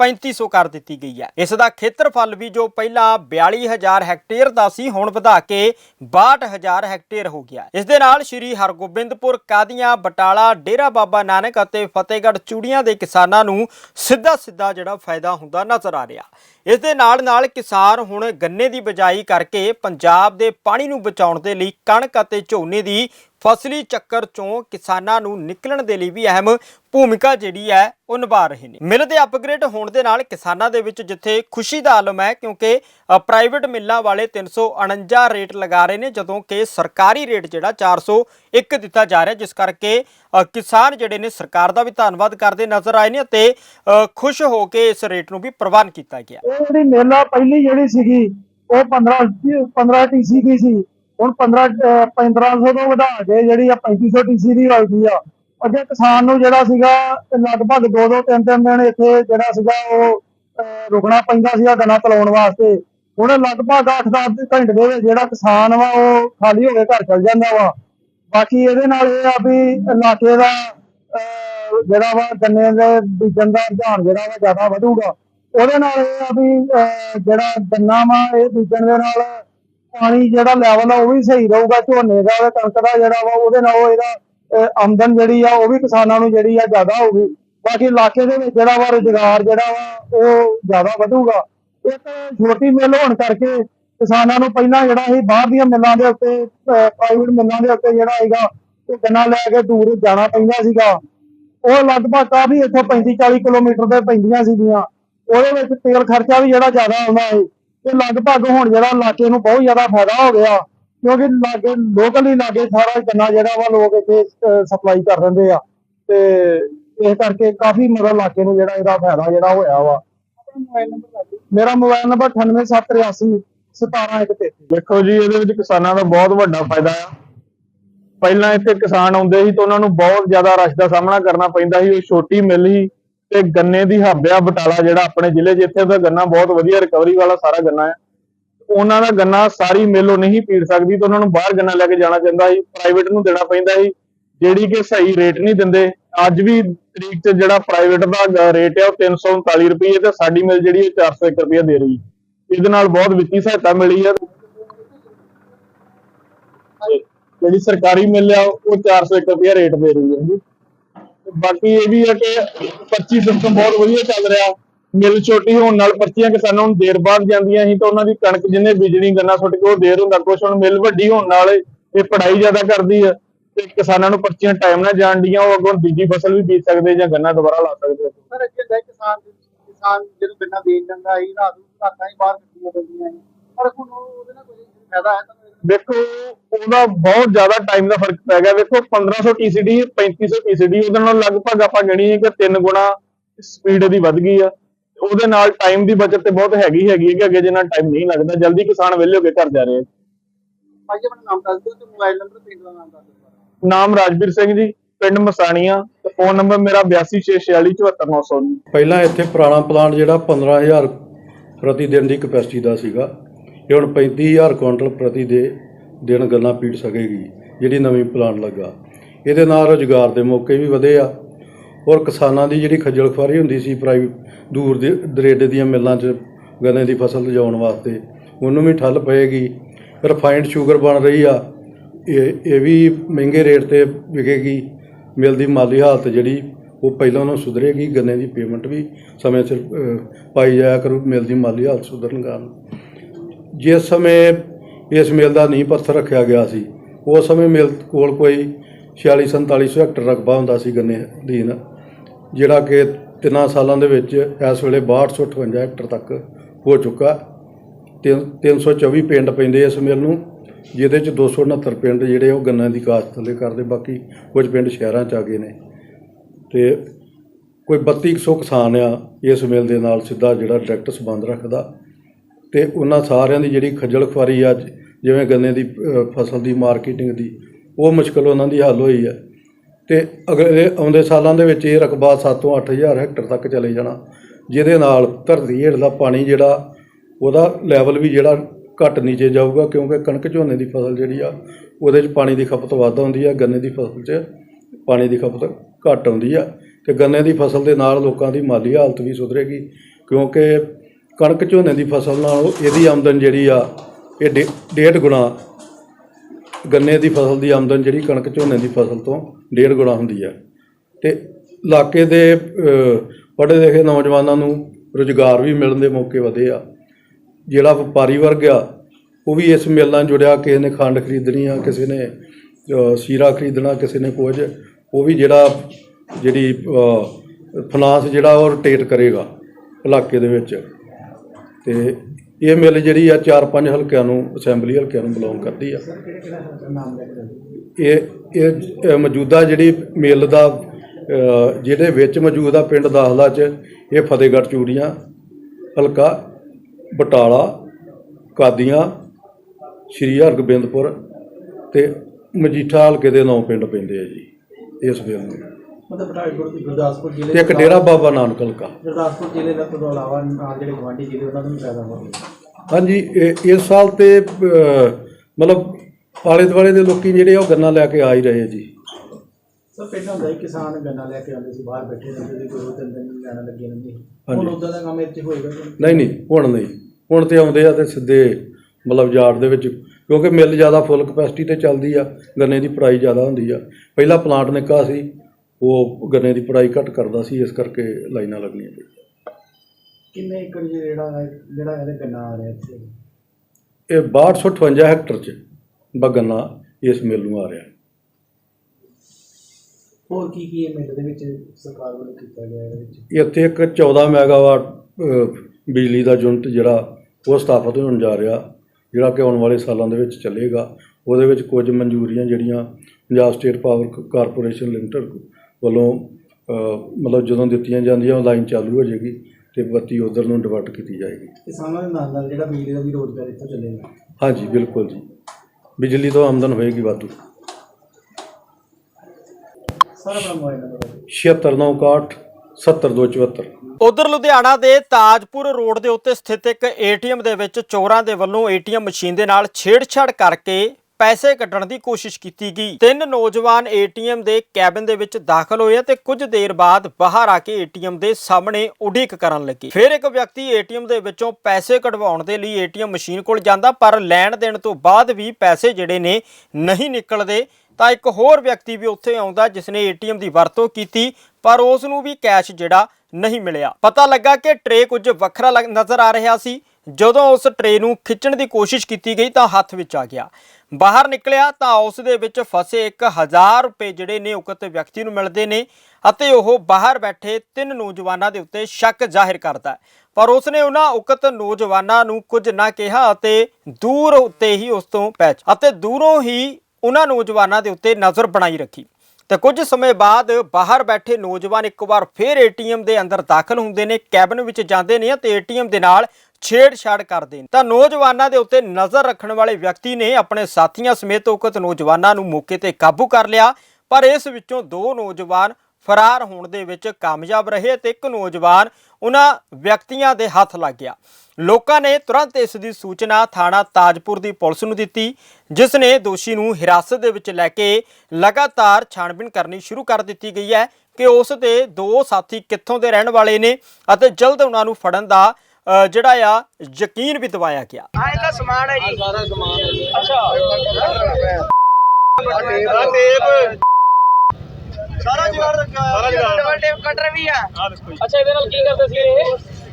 3500 ਕਰ ਦਿੱਤੀ ਗਈ ਹੈ। ਇਸ ਦਾ ਖੇਤਰਫਲ ਵੀ ਜੋ ਪਹਿਲਾਂ 42000 ਹੈਕਟੇਅਰ ਦਾ ਸੀ, ਹੁਣ ਵਧਾ ਕੇ 62000 ਹੈਕਟੇਅਰ ਹੋ ਗਿਆ ਇਸ ਦੇ ਨਾਲ ਸ਼੍ਰੀ ਹਰਗੋਬਿੰਦਪੁਰ, ਕਾਦੀਆਂ, ਬਟਾਲਾ, ਡੇਰਾ ਬਾਬਾ ਨਾਨਕ ਅਤੇ ਫਤਿਹਗੜ੍ਹ ਚੂੜੀਆਂ ਦੇ ਕਿਸਾਨਾਂ ਨੂੰ ਸਿੱਧਾ ਸਿੱਧਾ ਜਿਹੜਾ ਫਾਇਦਾ ਹੁੰਦਾ ਨਜ਼ਰ ਆ ਰਿਹਾ। ਇਸ ਦੇ ਨਾਲ ਨਾਲ ਕਿਸਾਨ ਹੁਣ ਗੰਨੇ ਦੀ ਬਿਜਾਈ ਕਰਕੇ ਪੰਜਾਬ ਦੇ ਪਾਣੀ ਨੂੰ ਬਚਾਉਣ ਦੇ ਲਈ ਕਣਕ ਅਤੇ ਝੋਨੇ ਦੀ ਫਸਲੀ ਚੱਕਰ ਚੋਂ ਕਿਸਾਨਾਂ ਨੂੰ ਨਿਕਲਣ ਦੇ ਲਈ ਵੀ ਅਹਿਮ ਭੂਮਿਕਾ ਜਿਹੜੀ ਹੈ, ਉਹ ਨਿਭਾ ਰਹੇ ਨੇ। ਮਿਲ ਦੇ ਅਪਗ੍ਰੇਡ ਹੋਣ ਦੇ ਨਾਲ ਕਿਸਾਨਾਂ ਦੇ ਵਿੱਚ ਜਿੱਥੇ ਖੁਸ਼ੀ ਦਾ ਆਲਮ ਹੈ, ਕਿਉਂਕਿ ਪ੍ਰਾਈਵੇਟ ਮਿੱਲਾਂ ਵਾਲੇ 349 ਰੇਟ ਲਗਾ ਰਹੇ ਨੇ, ਜਦੋਂ ਕਿ ਸਰਕਾਰੀ ਰੇਟ ਜਿਹੜਾ 401 ਦਿੱਤਾ ਜਾ ਰਿਹਾ, ਜਿਸ ਕਰਕੇ ਕਿਸਾਨ ਜਿਹੜੇ ਨੇ ਸਰਕਾਰ ਦਾ ਵੀ ਧੰਨਵਾਦ ਕਰਦੇ ਨਜ਼ਰ ਆਏ ਨੇ ਅਤੇ ਖੁਸ਼ ਹੋ ਕੇ ਇਸ ਰੇਟ ਨੂੰ ਵੀ ਪ੍ਰਵਾਨ ਕੀਤਾ ਗਿਆ। ਉਹ ਜਿਹੜੀ ਮੇਲਾ ਪਹਿਲੀ ਜਿਹੜੀ ਸੀਗੀ, ਉਹ 15 15 ਟੀਸੀ ਦੀ ਸੀ। ਹੁਣ 15 ਅਹ 1500 ਤੋਂ ਵਧਾ ਕੇ ਜਿਹੜੀ ਆ 3500 ਟੀਸੀ ਦੀ ਹੋਈ ਆ। ਅੱਗੇ ਕਿਸਾਨ ਨੂੰ ਜਿਹੜਾ ਸੀਗਾ ਲਗਭਗ 2-2 3-3 ਦਿਨ ਇੱਥੇ ਜਿਹੜਾ ਸੀਗਾ ਉਹ ਰੁਕਣਾ ਪੈਂਦਾ ਸੀਗਾ ਗੰਨਾ ਤਲਾਉਣ ਵਾਸਤੇ। ਹੁਣ ਲਗਭਗ 8-10 ਘੰਟੇ ਦੇ ਵਿੱਚ ਜਿਹੜਾ ਕਿਸਾਨ ਵਾ ਉਹ ਖਾਲੀ ਹੋ ਕੇ ਘਰ ਚਲ ਜਾਂਦਾ ਵਾ। ਬਾਕੀ ਇਹਦੇ ਨਾਲ ਇਹ ਆ ਵੀ ਇਲਾਕੇ ਦਾ, ਅਹ ਜਿਹੜਾ ਵਾ ਗੰਨੇ ਦੇ ਬੀਜਣ ਦਾ ਰੁਝਾਨ ਜਿਹੜਾ ਵਾ ਜ਼ਿਆਦਾ ਵਧੂਗਾ। ਉਹਦੇ ਨਾਲ ਇਹ ਆ ਵੀ, ਅਹ ਜਿਹੜਾ ਗੰਨਾ ਵਾ ਇਹ ਬੀਜਣ ਦੇ ਨਾਲ ਪਾਣੀ ਜਿਹੜਾ ਲੈਵਲ ਆ, ਉਹ ਵੀ ਸਹੀ ਰਹੂਗਾ, ਝੋਨੇ ਦਾ ਤੇ ਕਣਕ ਦਾ ਜਿਹੜਾ ਵਾ, ਉਹਦੇ ਨਾਲ ਉਹ ਇਹਦਾ ਆਮਦਨ ਜਿਹੜੀ ਆ, ਉਹ ਵੀ ਕਿਸਾਨਾਂ ਨੂੰ ਜਿਹੜੀ ਆ ਜ਼ਿਆਦਾ ਹੋਊਗੀ। ਬਾਕੀ ਇਲਾਕੇ ਦੇ ਵਿੱਚ ਜਿਹੜਾ ਵਾ ਰੁਜ਼ਗਾਰ ਜਿਹੜਾ ਵਾ, ਉਹ ਜ਼ਿਆਦਾ ਵਧੂਗਾ। ਇੱਕ ਛੋਟੀ ਮਿੱਲ ਹੋਣ ਕਰਕੇ ਕਿਸਾਨਾਂ ਨੂੰ ਪਹਿਲਾਂ ਜਿਹੜਾ ਸੀ, ਬਾਹਰ ਦੀਆਂ ਮਿੱਲਾਂ ਦੇ ਉੱਤੇ ਪ੍ਰਾਈਵੇਟ ਮਿੱਲਾਂ ਦੇ ਉੱਤੇ ਜਿਹੜਾ ਹੈਗਾ ਉਹ ਗੰਨਾ ਲੈ ਕੇ ਦੂਰ ਜਾਣਾ ਪੈਂਦਾ ਸੀਗਾ। ਉਹ ਲਗਭਗ ਕਾਫੀ ਇੱਥੋਂ 35 40 ਕਿਲੋਮੀਟਰ ਤੇ ਪੈਂਦੀਆਂ ਸੀਗੀਆਂ। ਉਹਦੇ ਵਿੱਚ ਤੇਲ ਖਰਚਾ ਵੀ ਜਿਹੜਾ ਜ਼ਿਆਦਾ ਆਉਂਦਾ ਹੈ ਤੇ ਲਗਭਗ ਹੁਣ ਜਿਹੜਾ ਇਲਾਕੇ ਨੂੰ ਬਹੁਤ ਜ਼ਿਆਦਾ ਫਾਇਦਾ ਹੋ ਗਿਆ, ਕਿਉਂਕਿ ਲਾਗੇ ਲੋਕਲ ਹੀ ਲਾਗੇ ਸਾਰਾ ਗੰਨਾ ਜਿਹੜਾ ਵਾ ਲੋਕ ਇੱਥੇ ਸਪਲਾਈ ਕਰ ਦਿੰਦੇ ਆ। ਤੇ ਇਸ ਕਰਕੇ ਕਾਫੀ ਮਤਲਬ ਇਲਾਕੇ ਨੂੰ ਜਿਹੜਾ ਇਹਦਾ ਫਾਇਦਾ ਜਿਹੜਾ ਹੋਇਆ ਵਾ। ਮੇਰਾ ਮੋਬਾਈਲ ਨੰਬਰ 98783 17133 ਦੇਖੋ ਜੀ, ਇਹਦੇ ਵਿੱਚ ਕਿਸਾਨਾਂ ਦਾ ਬਹੁਤ ਵੱਡਾ ਫਾਇਦਾ ਆ। ਪਹਿਲਾਂ ਇੱਥੇ ਕਿਸਾਨ ਆਉਂਦੇ ਸੀ ਤਾਂ ਉਹਨਾਂ ਨੂੰ ਬਹੁਤ ਜ਼ਿਆਦਾ ਰਸ਼ ਦਾ ਸਾਹਮਣਾ ਕਰਨਾ ਪੈਂਦਾ ਸੀ, ਉਹ ਛੋਟੀ ਮਿਲ ਸੀ ਤੇ ਗੰਨੇ ਦੀ ਹੱਬ ਆ, ਬਟਾਲਾ ਜਿਹੜਾ ਆਪਣੇ ਜ਼ਿਲ੍ਹੇ 'ਚ, ਇੱਥੇ ਦਾ ਗੰਨਾ ਬਹੁਤ ਵਧੀਆ ਰਿਕਵਰੀ ਵਾਲਾ ਸਾਰਾ ਗੰਨਾ ਹੈ ਉਹਨਾਂ ਦਾ ਗੰਨਾ ਸਾਰੀ ਮਿਲ ਨਹੀਂ ਪੀੜ ਸਕਦੀ ਤਾਂ ਉਹਨਾਂ ਨੂੰ ਬਾਹਰ ਗੰਨਾ ਲੈ ਕੇ ਜਾਣਾ ਪੈਂਦਾ ਸੀ ਪ੍ਰਾਈਵੇਟ ਨੂੰ ਦੇਣਾ ਪੈਂਦਾ ਸੀ, ਜਿਹੜੀ ਕਿ ਸਹੀ ਰੇਟ ਨਹੀਂ ਦਿੰਦੇ। ਅੱਜ ਵੀ ਤਰੀਕ 'ਚ ਜਿਹੜਾ ਪ੍ਰਾਈਵੇਟ ਦਾ ਰੇਟ ਹੈ ਉਹ 339 ਰੁਪਏ ਤੇ ਸਾਡੀ ਮਿਲ ਜਿਹੜੀ 401 ਰੁਪਏ ਦੇ ਰਹੀ ਹੈ। ਇਹਦੇ ਨਾਲ ਬਹੁਤ ਵਿੱਤੀ ਸਹਾਇਤਾ ਮਿਲੀ ਹੈ ਜਿਹੜੀ ਸਰਕਾਰੀ ਮਿਲ ਆ, ਉਹ 401 ਰੁਪਏ ਰੇਟ ਦੇ ਰਹੀ ਹੈ ਜੀ। ਬਾਕੀ ਇਹ ਵੀ ਹੈ ਕਿ ਪਰਚੀ ਸਿਸਟਮ ਬਹੁਤ ਵਧੀਆ ਚੱਲ ਰਿਹਾ। ਮਿਲ ਛੋਟੀ ਹੋਣ ਨਾਲ ਪਰਚੀਆਂ ਕਿਸਾਨਾਂ ਨੂੰ ਦੇਰ ਬਾਅਦ ਜਾਂਦੀਆਂ ਸੀ ਤਾਂ ਉਹਨਾਂ ਦੀ ਕਣਕ ਜਿੰਨੇ ਬੀਜਣੀ, ਗੰਨਾ ਸੁੱਟ ਕੇ ਉਹ ਦੇਰ ਹੁੰਦਾ। ਕੁਛ ਹੁਣ ਮਿਲ ਵੱਡੀ ਹੋਣ ਨਾਲ ਇਹ ਪੜਾਈ ਜ਼ਿਆਦਾ ਕਰਦੀ ਹੈ ਤੇ ਕਿਸਾਨਾਂ ਨੂੰ ਪਰਚੀਆਂ ਟਾਈਮ ਨਾਲ ਜਾਣ ਡੀਆਂ, ਉਹ ਅੱਗੋਂ ਦੂਜੀ ਫਸਲ ਵੀ ਬੀਜ ਸਕਦੇ ਜਾਂ ਗੰਨਾ ਦੁਬਾਰਾ ਲਾ ਸਕਦੇ ਸਰ, ਅੱਗੇ ਹੁੰਦਾ ਕਿਸਾਨ ਕਿਸਾਨ ਜਦੋਂ ਗੰਨਾ ਵੇਚ ਜਾਂਦਾ ਸੀ ਰਾਤ ਨੂੰ ਘਾਟਾਂ ਹੀ ਬਾਹਰ ਕੱਢੀਆਂ ਜਾਂਦੀਆਂ ਸੀ ਪਰ ਹੁਣ ਉਹਦੇ ਨਾਲ ਕੋਈ ਫਾਇਦਾ ਹੈ। ਦੇਖੋ ਉਹਦਾ ਬਹੁਤ ਜ਼ਿਆਦਾ ਟਾਈਮ ਦਾ ਫ਼ਰਕ ਪੈ ਗਿਆ। ਵੇਖੋ 1500 TCD 3500 TCD ਉਹਦੇ ਨਾਲ ਲਗਭਗ ਆਪਾਂ ਗਣੀਏ ਕਿ ਤਿੰਨ ਗੁਣਾ ਸਪੀਡ ਦੀ ਵੱਧ ਗਈ ਆ। ਉਹਦੇ ਨਾਲ ਟਾਈਮ ਦੀ ਬਚਤ ਤੇ ਬਹੁਤ ਹੈਗੀ ਹੈਗੀ ਹੈ ਕਿ ਅੱਗੇ ਜਿੰਨਾ ਟਾਈਮ ਨਹੀਂ ਲੱਗਦਾ ਜਲਦੀ ਕਿਸਾਨ ਵਿਹਲੇ ਹੋ ਕੇ ਘਰ ਜਾ ਰਹੇ ਆ। ਭਾਈ ਆਪਣਾ ਨਾਮ ਦੱਸ ਦਿਓ ਤੇ ਮੋਬਾਈਲ ਨੰਬਰ ਪਿੰਡ ਦਾ ਨਾਮ ਦੱਸ ਦਿਓ ਨਾਮ ਰਾਜਵੀਰ ਸਿੰਘ ਜੀ ਪਿੰਡ ਮਸਾਣੀਆਂ ਤੇ ਫੋਨ ਨੰਬਰ ਮੇਰਾ 8264474900 ਪਹਿਲਾਂ ਇੱਥੇ ਪੁਰਾਣਾ ਪਲਾਂਟ ਜਿਹੜਾ 15000 ਪ੍ਰਤੀ ਦਿਨ ਦੀ ਕਪੈਸਿਟੀ ਦਾ ਸੀਗਾ ਇਹ ਹੁਣ 35000 ਕੁਇੰਟਲ ਪ੍ਰਤੀ ਦੇ ਦਿਨ ਗੰਨਾ ਪੀੜ ਸਕੇਗੀ, ਜਿਹੜੀ ਨਵੀਂ ਪਲਾਨ ਲੱਗਾ। ਇਹਦੇ ਨਾਲ ਰੁਜ਼ਗਾਰ ਦੇ ਮੌਕੇ ਵੀ ਵਧੇ ਆ। ਔਰ ਕਿਸਾਨਾਂ ਦੀ ਜਿਹੜੀ ਖੱਜਲ ਖੁਆਰੀ ਹੁੰਦੀ ਸੀ ਪ੍ਰਾਈਵੇਟ ਦੂਰ ਦੇ ਦਰੇਡੇ ਦੀਆਂ ਮਿੱਲਾਂ 'ਚ ਗੰਨੇ ਦੀ ਫਸਲ ਲਿਜਾਉਣ ਵਾਸਤੇ, ਉਹਨੂੰ ਵੀ ਠੱਲ ਪਏਗੀ। ਰਿਫਾਈਨਡ ਸ਼ੂਗਰ ਬਣ ਰਹੀ ਆ। ਇਹ ਇਹ ਵੀ ਮਹਿੰਗੇ ਰੇਟ ਤੇ ਵਿਕੇਗੀ। ਮਿਲ ਦੀ ਮਾਲੀ ਹਾਲਤ ਜਿਹੜੀ, ਉਹ ਪਹਿਲਾਂ ਨਾਲੋਂ ਸੁਧਰੇਗੀ। ਗੰਨੇ ਦੀ ਪੇਮੈਂਟ ਵੀ ਸਮੇਂ ਸਿਰ ਪਾਈ ਜਾਇਆ ਕਰੂ। ਮਿਲ ਦੀ ਮਾਲੀ ਹਾਲਤ ਸੁਧਰਨ ਕਾਰਨ। ਜਿਸ ਸਮੇਂ ਇਸ ਮਿਲ ਦਾ ਨੀਂਹ ਪੱਥਰ ਰੱਖਿਆ ਗਿਆ ਸੀ, ਉਸ ਸਮੇਂ ਮਿਲ ਕੋਲ ਕੋਈ 46 47 ਹੈਕਟਰ ਰਕਬਾ ਹੁੰਦਾ ਸੀ ਗੰਨੇ ਅਧੀਨ, ਜਿਹੜਾ ਕਿ ਤਿੰਨਾਂ ਸਾਲਾਂ ਦੇ ਵਿੱਚ ਇਸ ਵੇਲੇ 62 58 ਹੈਕਟਰ ਤੱਕ ਹੋ ਚੁੱਕਾ। ਤਿੰਨ- 324 ਪਿੰਡ ਪੈਂਦੇ ਇਸ ਮਿਲ ਨੂੰ, ਜਿਹਦੇ ਚ 269 ਪਿੰਡ ਜਿਹੜੇ ਉਹ ਗੰਨਾ ਦੀ ਕਾਸ਼ਤ ਥੱਲੇ ਕਰਦੇ, ਬਾਕੀ ਕੁਝ ਪਿੰਡ ਸ਼ਹਿਰਾਂ ਚ ਆ ਗਏ ਨੇ। ਤੇ ਕੋਈ 3200 ਕਿਸਾਨ ਆ ਇਸ ਮਿਲ ਦੇ ਨਾਲ ਸਿੱਧਾ ਜਿਹੜਾ ਡਾਇਰੈਕਟ ਸੰਬੰਧ ਰੱਖਦਾ। ਤੇ ਉਹਨਾਂ ਸਾਰਿਆਂ ਦੀ ਜਿਹੜੀ ਖੱਜਲ ਖੁਆਰੀ ਆ, ਜਿਵੇਂ ਗੰਨੇ ਦੀ ਫਸਲ ਦੀ ਮਾਰਕੀਟਿੰਗ ਦੀ, ਉਹ ਮੁਸ਼ਕਲ ਉਹਨਾਂ ਦੀ ਹੱਲ ਹੋਈ ਹੈ ਤੇ ਅਗਲੇ ਆਉਂਦੇ ਸਾਲਾਂ ਦੇ ਵਿੱਚ ਇਹ ਰਕਬਾ 7 ਤੋਂ 8000 ਹੈਕਟਰ ਤੱਕ ਚਲੇ ਜਾਣਾ, ਜਿਹਦੇ ਨਾਲ ਧਰਤੀ ਹੇਠ ਦਾ ਪਾਣੀ ਜਿਹੜਾ, ਉਹਦਾ ਲੈਵਲ ਵੀ ਜਿਹੜਾ ਘੱਟ ਨੀਚੇ ਜਾਊਗਾ, ਕਿਉਂਕਿ ਕਣਕ ਝੋਨੇ ਦੀ ਫਸਲ ਜਿਹੜੀ ਆ, ਉਹਦੇ 'ਚ ਪਾਣੀ ਦੀ ਖਪਤ ਵੱਧ ਆਉਂਦੀ ਆ, ਗੰਨੇ ਦੀ ਫਸਲ 'ਚ ਪਾਣੀ ਦੀ ਖਪਤ ਘੱਟ ਆਉਂਦੀ ਆ। ਤੇ ਗੰਨੇ ਦੀ ਫਸਲ ਦੇ ਨਾਲ ਲੋਕਾਂ ਦੀ ਮਾਲੀ ਹਾਲਤ ਵੀ ਸੁਧਰੇਗੀ, ਕਿਉਂਕਿ ਕਣਕ ਝੋਨੇ ਦੀ ਫਸਲ ਨਾਲ ਇਹਦੀ ਆਮਦਨ ਜਿਹੜੀ ਆ ਇਹ ਡੇ- ਡੇਢ ਗੁਣਾ ਗੰਨੇ ਦੀ ਫਸਲ ਦੀ ਆਮਦਨ ਜਿਹੜੀ ਕਣਕ ਝੋਨੇ ਦੀ ਫਸਲ ਤੋਂ ਡੇਢ ਗੁਣਾ ਹੁੰਦੀ ਹੈ ਤੇ ਇਲਾਕੇ ਦੇ ਅ, ਪੜ੍ਹੇ ਲਿਖੇ ਨੌਜਵਾਨਾਂ ਨੂੰ ਰੁਜ਼ਗਾਰ ਵੀ ਮਿਲਣ ਦੇ ਮੌਕੇ ਵਧੇ ਆ। ਜਿਹੜਾ ਵਪਾਰੀ ਵਰਗ ਆ ਉਹ ਵੀ ਇਸ ਮੇਲ ਨਾਲ ਜੁੜਿਆ ਕਿਸੇ ਨੇ ਖੰਡ ਖਰੀਦਣੀ ਆ ਕਿਸੇ ਨੇ ਅ, ਸੀਰਾ ਖਰੀਦਣਾ ਕਿਸੇ ਨੇ ਕੁਝ ਉਹ ਵੀ ਜਿਹੜਾ ਜਿਹੜੀ ਫਾਈਨਾਂਸ ਜਿਹੜਾ ਉਹ ਰੋਟੇਟ ਕਰੇਗਾ ਇਲਾਕੇ ਦੇ ਵਿੱਚ। ਤੇ ਇਹ ਮਿਲ ਜਿਹੜੀ ਆ ਚਾਰ ਪੰਜ ਹਲਕਿਆਂ ਨੂੰ ਅਸੈਂਬਲੀ ਹਲਕਿਆਂ ਨੂੰ ਬਿਲੋਂਗ ਕਰਦੀ ਆ। ਇਹ ਇਹ ਮੌਜੂਦਾ ਜਿਹੜੀ ਮਿਲ ਦਾ ਅ, ਜਿਹਦੇ ਵਿੱਚ ਮੌਜੂਦਾ ਪਿੰਡ ਦਾਖਲਾ ਚ ਇਹ ਫਤਿਹਗੜ੍ਹ ਚੂੜੀਆਂ ਹਲਕਾ ਬਟਾਲਾ ਕਾਦੀਆਂ ਸ਼੍ਰੀ ਹਰਗੋਬਿੰਦਪੁਰ ਤੇ ਮਜੀਠਾ ਹਲਕੇ ਦੇ ਨੌ ਪਿੰਡ ਪੈਂਦੇ ਆ ਜੀ ਇਸ ਵੇਲੇ। ਨੂੰ ਮਤਲਬ ਪਠਾਨਕੋਟ ਤੇ ਗੁਰਦਾਸਪੁਰ ਜ਼ਿਲ੍ਹੇ ਤੇ ਇੱਕ ਡੇਰਾ ਬਾਬਾ ਨਾਨਕ ਹਲਕਾ। ਗੁਰਦਾਸਪੁਰ ਜ਼ਿਲ੍ਹੇ ਦਾ ਤੋਂ ਇਲਾਵਾ ਨਾਲ ਜਿਹੜੇ ਗਵਾਂਢੀ ਜ਼ਿਲ੍ਹੇ ਉਹਨਾਂ ਨੂੰ ਵੀ ਫਾਇਦਾ ਹੋਵੇਗਾ ਹਾਂਜੀ ਇਹ- ਇਸ ਸਾਲ ਤੇ ਮਤਲਬ ਆਲੇ ਦੁਆਲੇ ਦੇ ਲੋਕੀ ਜਿਹੜੇ ਆ ਉਹ ਗੰਨਾ ਲੈ ਕੇ ਆ ਹੀ ਰਹੇ ਜੀ। ਸਰ ਪਹਿਲਾਂ ਹੁੰਦਾ ਸੀ ਕਿਸਾਨ ਗੰਨਾ ਲੈ ਕੇ ਆਉਂਦੇ ਸੀ ਬਾਹਰ ਬੈਠੇ ਰਹਿੰਦੇ ਸੀ ਕੋਈ ਦੋ ਤਿੰਨ ਦਿਨ ਲੈਣਾ ਲੱਗੇ ਰਹਿੰਦੇ ਸੀ। ਹੁਣ ਹਾਂਜੀ। ਉਦਾਂ ਦਾ ਕੰਮ ਇੱਥੇ ਹੋਏਗਾ ਕਿ ਨਹੀਂ? ਨਹੀਂ ਨਹੀਂ ਹੁਣ ਨਹੀਂ। ਹੁਣ ਤੇ ਆਉਂਦੇ ਆ ਤੇ ਸਿੱਧੇ ਮਤਲਬ ਯਾਰਡ ਦੇ ਵਿੱਚ ਕਿਉਂਕਿ ਮਿਲ ਜ਼ਿਆਦਾ ਫੁੱਲ ਕਪੈਸਿਟੀ ਤੇ ਚੱਲਦੀ ਆ ਗੰਨੇ ਦੀ ਪੜਾਈ ਜ਼ਿਆਦਾ ਹੁੰਦੀ ਆ। ਪਹਿਲਾ ਪਲਾਂਟ ਨਿੱਕਾ ਸੀ ਉਹ ਗੰਨੇ ਦੀ ਪੜਾਈ ਘੱਟ ਕਰਦਾ ਸੀ ਇਸ ਕਰਕੇ ਲਾਈਨਾਂ ਲੱਗਣੀਆਂ ਪਈਆਂ। ਕਿੰਨੇ ਏਕੜ ਜਿਹੜਾ ਹੈ- ਜਿਹੜਾ ਇਹਦੇ ਗੰਨਾ ਆ ਰਿਹਾ ਇੱਥੇ? ਇਹ 6258 ਹੈਕਟਰ ਚ ਬਗਨਾ ਇਸ ਮਿਲ ਨੂੰ ਆ ਰਿਹਾ ਹੋਰ ਕੀ ਕੀ ਇਹ ਮਿੰਟ ਦੇ ਵਿੱਚ ਸਰਕਾਰ ਵੱਲੋਂ ਕੀਤਾ ਗਿਆ ਇਹਦੇ ਵਿੱਚ? ਇੱਥੇ ਇੱਕ 14 ਮੈਗਾਵਾਟ ਬਿਜਲੀ ਦਾ ਯੂਨਿਟ ਜਿਹੜਾ ਉਹ ਸਥਾਪਿਤ ਹੋਣ ਜਾ ਰਿਹਾ ਜਿਹੜਾ ਕਿ ਆਉਣ ਵਾਲੇ ਸਾਲਾਂ ਦੇ ਵਿੱਚ ਚੱਲੇਗਾ। ਉਹਦੇ ਵਿੱਚ ਕੁਝ ਮਨਜ਼ੂਰੀਆਂ ਜਿਹੜੀਆਂ Punjab state power corporation limited ਵੱਲੋਂ ਮਤਲਬ ਜਦੋਂ ਦਿੱਤੀਆਂ ਜਾਂਦੀਆਂ ਉਹ ਲਾਈਨ ਚਾਲੂ ਹੋ ਜਾਏਗੀ ਤੇ ਬੱਤੀ ਉਧਰ ਨੂੰ ਡਿਵਰਟ ਕੀਤੀ ਜਾਏਗੀ। ਕਿਸਾਨਾਂ ਦੇ ਨਾਲ ਨਾਲ ਜਿਹੜਾ ਬਿਜਲੀ ਦਾ ਵੀ ਰੋਜ਼ਗਾਰ ਇੱਥੋਂ ਚੱਲੇਗਾ ਹਾਂਜੀ ਬਿਲਕੁਲ ਜੀ। ਬਿਜਲੀ ਤੋਂ ਆਮਦਨ ਹੋਏਗੀ ਵਾਧੂ। ਸਾਰਾ ਆਪਣਾ ਮੋਬਾਈਲ ਨੰਬਰ ਹੈ 7691 70274 ਉਧਰ ਲੁਧਿਆਣਾ ਦੇ ਤਾਜਪੁਰ ਰੋਡ ਦੇ ਉੱਤੇ ਸਥਿਤ ਇੱਕ ਏਟੀਐਮ ਦੇ ਵਿੱਚ ਚੋਰਾਂ ਦੇ ਵੱਲੋਂ ਏਟੀਐਮ ਮਸ਼ੀਨ ਦੇ ਨਾਲ ਛੇੜਛਾੜ ਕਰਕੇ ਪੈਸੇ ਕੱਢਣ ਦੀ ਕੋਸ਼ਿਸ਼ ਕੀਤੀ ਗਈ। ਤਿੰਨ ਨੌਜਵਾਨ ਏਟੀਐਮ ਦੇ ਕੈਬਿਨ ਦੇ ਵਿੱਚ ਦਾਖਲ ਹੋਏ ਤੇ ਕੁਝ ਦੇਰ ਬਾਅਦ ਬਾਹਰ ਆ ਕੇ ਏਟੀਐਮ ਦੇ ਸਾਹਮਣੇ ਉਡੀਕ ਕਰਨ ਲੱਗੇ। ਫਿਰ ਇੱਕ ਵਿਅਕਤੀ ਏਟੀਐਮ ਦੇ ਵਿੱਚੋਂ ਪੈਸੇ ਕਢਵਾਉਣ ਦੇ ਲਈ ਏਟੀਐਮ ਮਸ਼ੀਨ ਕੋਲ ਜਾਂਦਾ, ਪਰ ਲੈਣ ਦੇਣ ਤੋਂ ਬਾਅਦ ਵੀ ਪੈਸੇ ਜਿਹੜੇ ਨੇ ਨਹੀਂ ਨਿਕਲਦੇ। ਤਾਂ ਇੱਕ ਹੋਰ ਵਿਅਕਤੀ ਵੀ ਉੱਥੇ ਆਉਂਦਾ ਜਿਸ ਨੇ ਏਟੀਐਮ ਦੀ ਵਰਤੋਂ ਕੀਤੀ, ਪਰ ਉਸ ਨੂੰ ਵੀ ਕੈਸ਼ ਜਿਹੜਾ ਨਹੀਂ ਮਿਲਿਆ। ਪਤਾ ਲੱਗਾ ਕਿ ਟਰੇ ਕੁਝ ਵੱਖਰਾ ਲੱਗ- ਨਜ਼ਰ ਆ ਰਿਹਾ ਸੀ। ਜਦੋਂ ਉਸ ਟਰੇ ਨੂੰ ਖਿੱਚਣ ਦੀ ਕੋਸ਼ਿਸ਼ ਕੀਤੀ ਗਈ ਤਾਂ ਹੱਥ ਵਿੱਚ ਆ ਗਿਆ। ਬਾਹਰ ਨਿਕਲਿਆ ਤਾਂ ਉਸ ਦੇ ਵਿੱਚ ਫਸੇ 1000 ਰੁਪਏ ਜਿਹੜੇ ਨੇ ਉਕਤ ਵਿਅਕਤੀ ਨੂੰ ਮਿਲਦੇ ਨੇ ਅਤੇ ਉਹ ਬਾਹਰ ਬੈਠੇ ਤਿੰਨ ਨੌਜਵਾਨਾਂ ਦੇ ਉੱਤੇ ਸ਼ੱਕ ਜ਼ਾਹਿਰ ਕਰਦਾ ਪਰ ਉਸਨੇ ਉਹਨਾਂ ਉਕਤ ਨੌਜਵਾਨਾਂ ਨੂੰ ਕੁਝ ਨਾ ਕਿਹਾ ਅਤੇ ਦੂਰ ਉੱਤੇ ਹੀ ਉਸ ਤੋਂ ਪੈਚ ਅਤੇ ਦੂਰੋਂ ਹੀ ਉਹਨਾਂ ਨੌਜਵਾਨਾਂ ਦੇ ਉੱਤੇ ਨਜ਼ਰ ਬਣਾਈ ਰੱਖੀ। ਤੇ ਕੁਝ ਸਮੇਂ ਬਾਅਦ ਬਾਹਰ ਬੈਠੇ ਨੌਜਵਾਨ ਇੱਕ ਵਾਰ ਫਿਰ ਏਟੀਐਮ ਦੇ ਅੰਦਰ ਦਾਖਲ ਹੁੰਦੇ ਨੇ, ਕੈਬਨ ਵਿੱਚ ਜਾਂਦੇ ਨੇ ਤੇ ਏਟੀਐਮ ਦੇ ਨਾਲ ਛੇੜਛਾੜ ਕਰਦੇ ਨੇ। ਤਾਂ ਨੌਜਵਾਨਾਂ ਦੇ ਉੱਤੇ ਨਜ਼ਰ ਰੱਖਣ ਵਾਲੇ ਵਿਅਕਤੀ ਨੇ ਆਪਣੇ ਸਾਥੀਆਂ ਸਮੇਤ ਉਕਤ ਨੌਜਵਾਨਾਂ ਨੂੰ ਮੌਕੇ ਤੇ ਕਾਬੂ ਕਰ ਲਿਆ। ਪਰ ਇਸ ਵਿੱਚੋਂ ਦੋ ਨੌਜਵਾਨ ਫਰਾਰ ਹੋਣ ਦੇ ਵਿੱਚ ਕਾਮਯਾਬ ਰਹੇ ਤੇ ਇੱਕ ਨੌਜਵਾਨ ਉਹਨਾਂ ਵਿਅਕਤੀਆਂ ਦੇ ਹੱਥ ਲੱਗ ਗਿਆ। ਲੋਕਾਂ ਨੇ ਤੁਰੰਤ ਇਸ ਦੀ ਸੂਚਨਾ ਥਾਣਾ ਤਾਜਪੁਰ ਦੀ ਪੁਲਿਸ ਨੂੰ ਦਿੱਤੀ, ਜਿਸ ਨੇ ਦੋਸ਼ੀ ਨੂੰ ਹਿਰਾਸਤ ਦੇ ਵਿੱਚ ਲੈ ਕੇ ਲਗਾਤਾਰ ਛਾਣਬੀਣ ਕਰਨੀ ਸ਼ੁਰੂ ਕਰ ਦਿੱਤੀ ਗਈ ਹੈ ਕਿ ਉਸ ਦੇ ਦੋ ਸਾਥੀ ਕਿੱਥੋਂ ਦੇ ਰਹਿਣ ਵਾਲੇ ਨੇ ਅਤੇ ਜਲਦ ਉਹਨਾਂ ਨੂੰ ਫੜਨ ਦਾ ਅ, ਜਿਹੜਾ ਆ ਯਕੀਨ ਵੀ ਦਿਵਾਇਆ ਗਿਆ।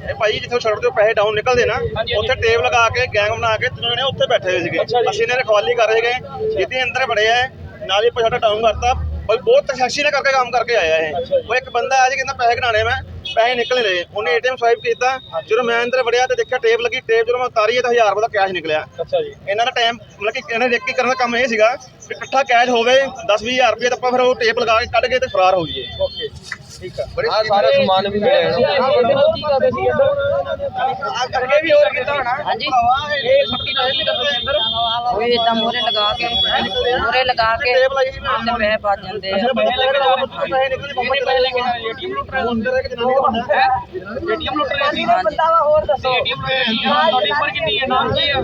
ਇਹ? ਭਾਈ ਜਿੱਥੋਂ ਸੜਕ ਤੋਂ ਪੈਸੇ ਡਾਊਨ ਨਿਕਲਦੇ ਨਾ ਉੱਥੇ ਟੇਪ ਲਗਾ ਕੇ ਗੈਂਗ ਬਣਾ ਕੇ ਤਿੰਨੋਂ ਜਣੇ ਉੱਥੇ ਬੈਠੇ ਹੋਏ ਸੀਗੇ। ਅਸੀਂ ਇਹਨਾਂ ਨੇ ਖਵਾਲੀ ਕਰ ਰਹੇ ਗਏ। ਜਿੱਥੇ ਅੰਦਰ ਬੜੇ ਆ ਨਾਲ ਹੀ ਸਾਡਾ ਡਾਊਨ ਕਰਤਾ। ਬਈ ਬਹੁਤ ਤਸ਼ੱਸ਼ੀ ਨਾਲ ਕਰਕੇ ਕੰਮ ਕਰਕੇ ਆਇਆ ਇਹ। ਉਹ ਇੱਕ ਬੰਦਾ ਆ ਜੀ ਕਹਿੰਦਾ ਪੈਸੇ ਕਢਾਣੇ ਮੈਂ। ਪੈਸੇ ਨਿਕਲ ਨਹੀਂ ਰਹੇ ਉਹਨੇ ਏਟੀਐਮ ਸਵਾਈਪ ਕੀਤਾ। ਜਦੋਂ ਮੈਂ ਅੰਦਰ ਵੜਿਆ ਤੇ ਦੇਖਿਆ ਟੇਪ ਲੱਗੀ। ਟੇਪ ਜਦੋਂ ਮੈਂ ਉਤਾਰੀ ਤਾਂ 1000 ਰੁਪਏ ਦਾ ਕੈਸ਼ ਨਿਕਲਿਆ। ਅੱਛਾ ਜੀ। ਇਹਨਾਂ ਦਾ ਟਾਈਮ ਮਤਲਬ ਕਿ ਇਹਨਾਂ ਦੇ ਇੱਕ ਕਰਨ ਦਾ ਕੰਮ ਇਹ ਸੀਗਾ ਕਿ ਇਕੱਠਾ ਕੈਸ਼ ਹੋਵੇ 10 20000 ਰੁਪਏ ਤਾਂ ਆਪਾਂ ਫਿਰ ਉਹ ਟੇਪ ਲਗਾ ਕੇ ਕੱਢ ਕੇ ਤੇ ਫਰਾਰ ਹੋ ਜਾਈਏ। ਓਕੇ ਠੀਕ ਆ। ਬੜੀ ਸਾਰਾ ਸਮਾਨ ਵੀ ਮਿਲਿਆ ਅੱਗੇ ਵੀ ਹੋਰ ਕੀਤਾ ਹੋਣਾ? ਹਾਂਜੀ। ਇਹ ਛੁੱਟੀ ਨਾਲ ਨਹੀਂ ਕਰਦੇ ਅੰਦਰ? ਉਹ ਇਦਾਂ ਮੋਰੇ ਲਗਾ ਕੇ ਮੋਰੇ ਲਗਾ ਕੇ ਤੇ ਪੈਸੇ ਪਾ ਜਾਂਦੇ ਆ। ਪੈਸੇ ਲੈ ਕੇ ਪੈਸੇ ਨਿਕਲ ਪੰਪ ਪੈਸੇ ਲੈ ਕੇ ਏਟੀਐਮ ਲੁੱਟ ਰਿਹਾ ਅੰਦਰ ਇੱਕ ਜਨਾਨੀ ਦਾ। ਬੰਦਾ ਹੈ? ਏਟੀਐਮ ਲੁੱਟ ਰਿਹਾ ਸੀ? ਹੋਰ ਦੱਸੋ। ਏਟੀਐਮ ਤੁਹਾਡੀ ਉਮਰ ਕਿੰਨੀ ਹੈ? ਨਾਮ ਕੀ ਹੈ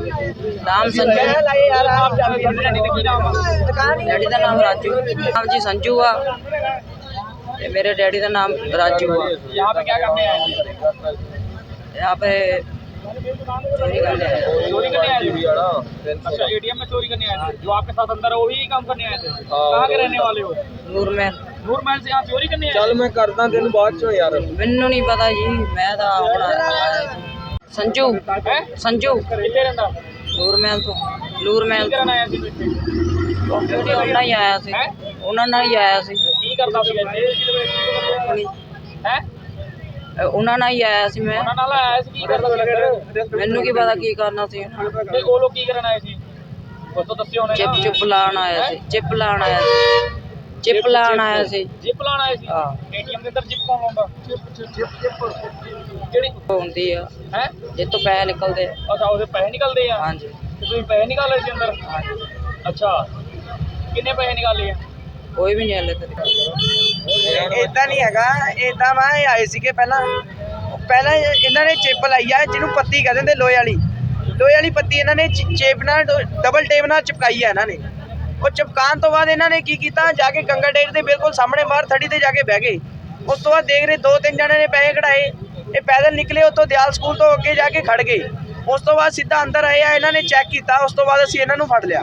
ਨਾਮ ਸੰਜੂ। ਲਾਏ ਯਾਰ ਆਪ ਕੀ ਨਾਮ ਹੈ ਡੈਡੀ ਦਾ ਨਾਮ ਰਾਜੂ। ਨਾਮ ਜੀ ਸੰਜੂ ਆ। ਤੇ ਮੇਰੇ ਡੈਡੀ ਦਾ ਨਾਮ ਰਾਜੂ ਆ यहाँ पे क्या करने आए हैं यहाँ पे चोरी करने आए हैं। चोरी करने आए थे अच्छा एटीएम में चोरी करने आए थे जो आपके साथ अंदर है वो भी काम करने आए थे कहाँ के रहने वाले हो ਨੂਰਮਹਿਲ नूरमहल से यहाँ चोरी करने आए ਚੱਲ ਮੈਂ ਕਰਦਾ ਤੈਨੂੰ ਬਾਅਦ ਚੋਂ ਯਾਰ ਮੈਨੂੰ ਨਹੀਂ ਪਤਾ ਜੀ ਮੈਂ ਤਾਂ ਹੁਣ ਆਇਆ ਸੀ। ਸੰਜੂ ਸੰਜੂ कितने रहना ਨੂਰਮਹਿਲ ਤੋਂ ਨੂਰਮਹਿਲ ਤੋਂ आया थे ਡਿਊਟੀ ਉਹਨਾਂ ਹੀ ਆਇਆ ਸੀ ਉਹਨਾਂ ਨਾਲ ਹੀ ਆਇਆ ਸੀ ਉਹਨਾਂ ਨਾਲ ਹੀ ਆਇਆ ਸੀ ਮੈਂ। ਉਹਨਾਂ ਨਾਲ ਆਇਆ ਸੀ ਕੀ ਕਰਦਾ ਸੀ ਇੱਧਰ? ਮੈਨੂੰ ਕੀ ਪਤਾ ਕੀ ਕਰਨਾ ਸੀ ਤੇ ਉਹ ਲੋਕ ਕੀ ਕਰਨ ਆਏ ਸੀ? ਉਸ ਤੋਂ ਦੱਸਿਓ ਉਹਨੇ ਚਿਪ ਚੁਪ ਲਾਣ ਆਇਆ ਸੀ ਚਿਪ ਲਾਣ ਆਇਆ ਸੀ। ਚਿਪ ਲਾਣ ਆਇਆ ਸੀ। ਜਿਪ ਲਾਣ ਆਏ ਸੀ? ਹਾਂ। ਏਟੀਐਮ ਦੇ ਅੰਦਰ ਜਿਪ ਕੌਣ ਲਾਉਂਦਾ? ਜਿਪ ਜਿਹੜੀ ਹੁੰਦੀ ਆ। ਹੈ? ਇਹ ਪੈਸੇ ਨਿਕਲਦੇ ਆ। ਅੱਛਾ ਉਹਦੇ ਪੈਸੇ ਨਿਕਲਦੇ ਆ? ਹਾਂਜੀ। ਤੁਸੀਂ ਪੈਸੇ ਨਿਕਾਲੇ ਸੀ ਅੰਦਰ? ਅੱਛਾ। ਕਿੰਨੇ ਪੈਸੇ ਨਿਕਾਲੇ ਆ? ਕੋਈ ਵੀ ਨਹੀਂ ਹਲੇ ਤੱਕ। ਇਦਾਂ ਨਹੀਂ ਹੈਗਾ ਇਦਾਂ ਵਾ ਇਹ ਆਏ ਸੀਗੇ ਪਹਿਲਾਂ। ਪਹਿਲਾਂ ਇਹਨਾਂ ਨੇ ਚੇਪ ਲਾਈ ਆ, ਜਿਹਨੂੰ ਪੱਤੀ ਕਹਿੰਦੇ ਨੇ ਲੋਹੇ ਵਾਲੀ। ਲੋਹੇ ਵਾਲੀ ਪੱਤੀ ਇਹਨਾਂ ਨੇ ਚੇਪ ਨਾਲ ਡਬਲ ਟੇਪ ਨਾਲ ਚਿਪਕਾਈ ਆ ਇਹਨਾਂ ਨੇ। ਉਹ ਚਿਪਕਾਉਣ ਤੋਂ ਬਾਅਦ ਇਹਨਾਂ ਨੇ ਕੀ ਕੀਤਾ, ਜਾ ਕੇ ਗੰਗਾ ਡੇਰ ਦੇ ਬਿਲਕੁਲ ਸਾਹਮਣੇ ਬਾਹਰ ਥੜੀ ਤੇ ਜਾ ਕੇ ਬਹਿ ਗਏ। ਉਸ ਤੋਂ ਬਾਅਦ ਦੇਖ ਰਹੇ, ਦੋ ਤਿੰਨ ਜਣੇ ਨੇ ਪੈਸੇ ਕਢਾਏ। ਇਹ ਪੈਦਲ ਨਿਕਲੇ, ਉੱਥੋਂ ਦਿਆਲ ਸਕੂਲ ਤੋਂ ਅੱਗੇ ਜਾ ਕੇ ਖੜ ਗਏ। ਉਸ ਤੋਂ ਬਾਅਦ ਸਿੱਧਾ ਅੰਦਰ ਆਏ ਆ, ਇਹਨਾਂ ਨੇ ਚੈੱਕ ਕੀਤਾ, ਉਸ ਤੋਂ ਬਾਅਦ ਅਸੀਂ ਇਹਨਾਂ ਨੂੰ ਫੜ ਲਿਆ।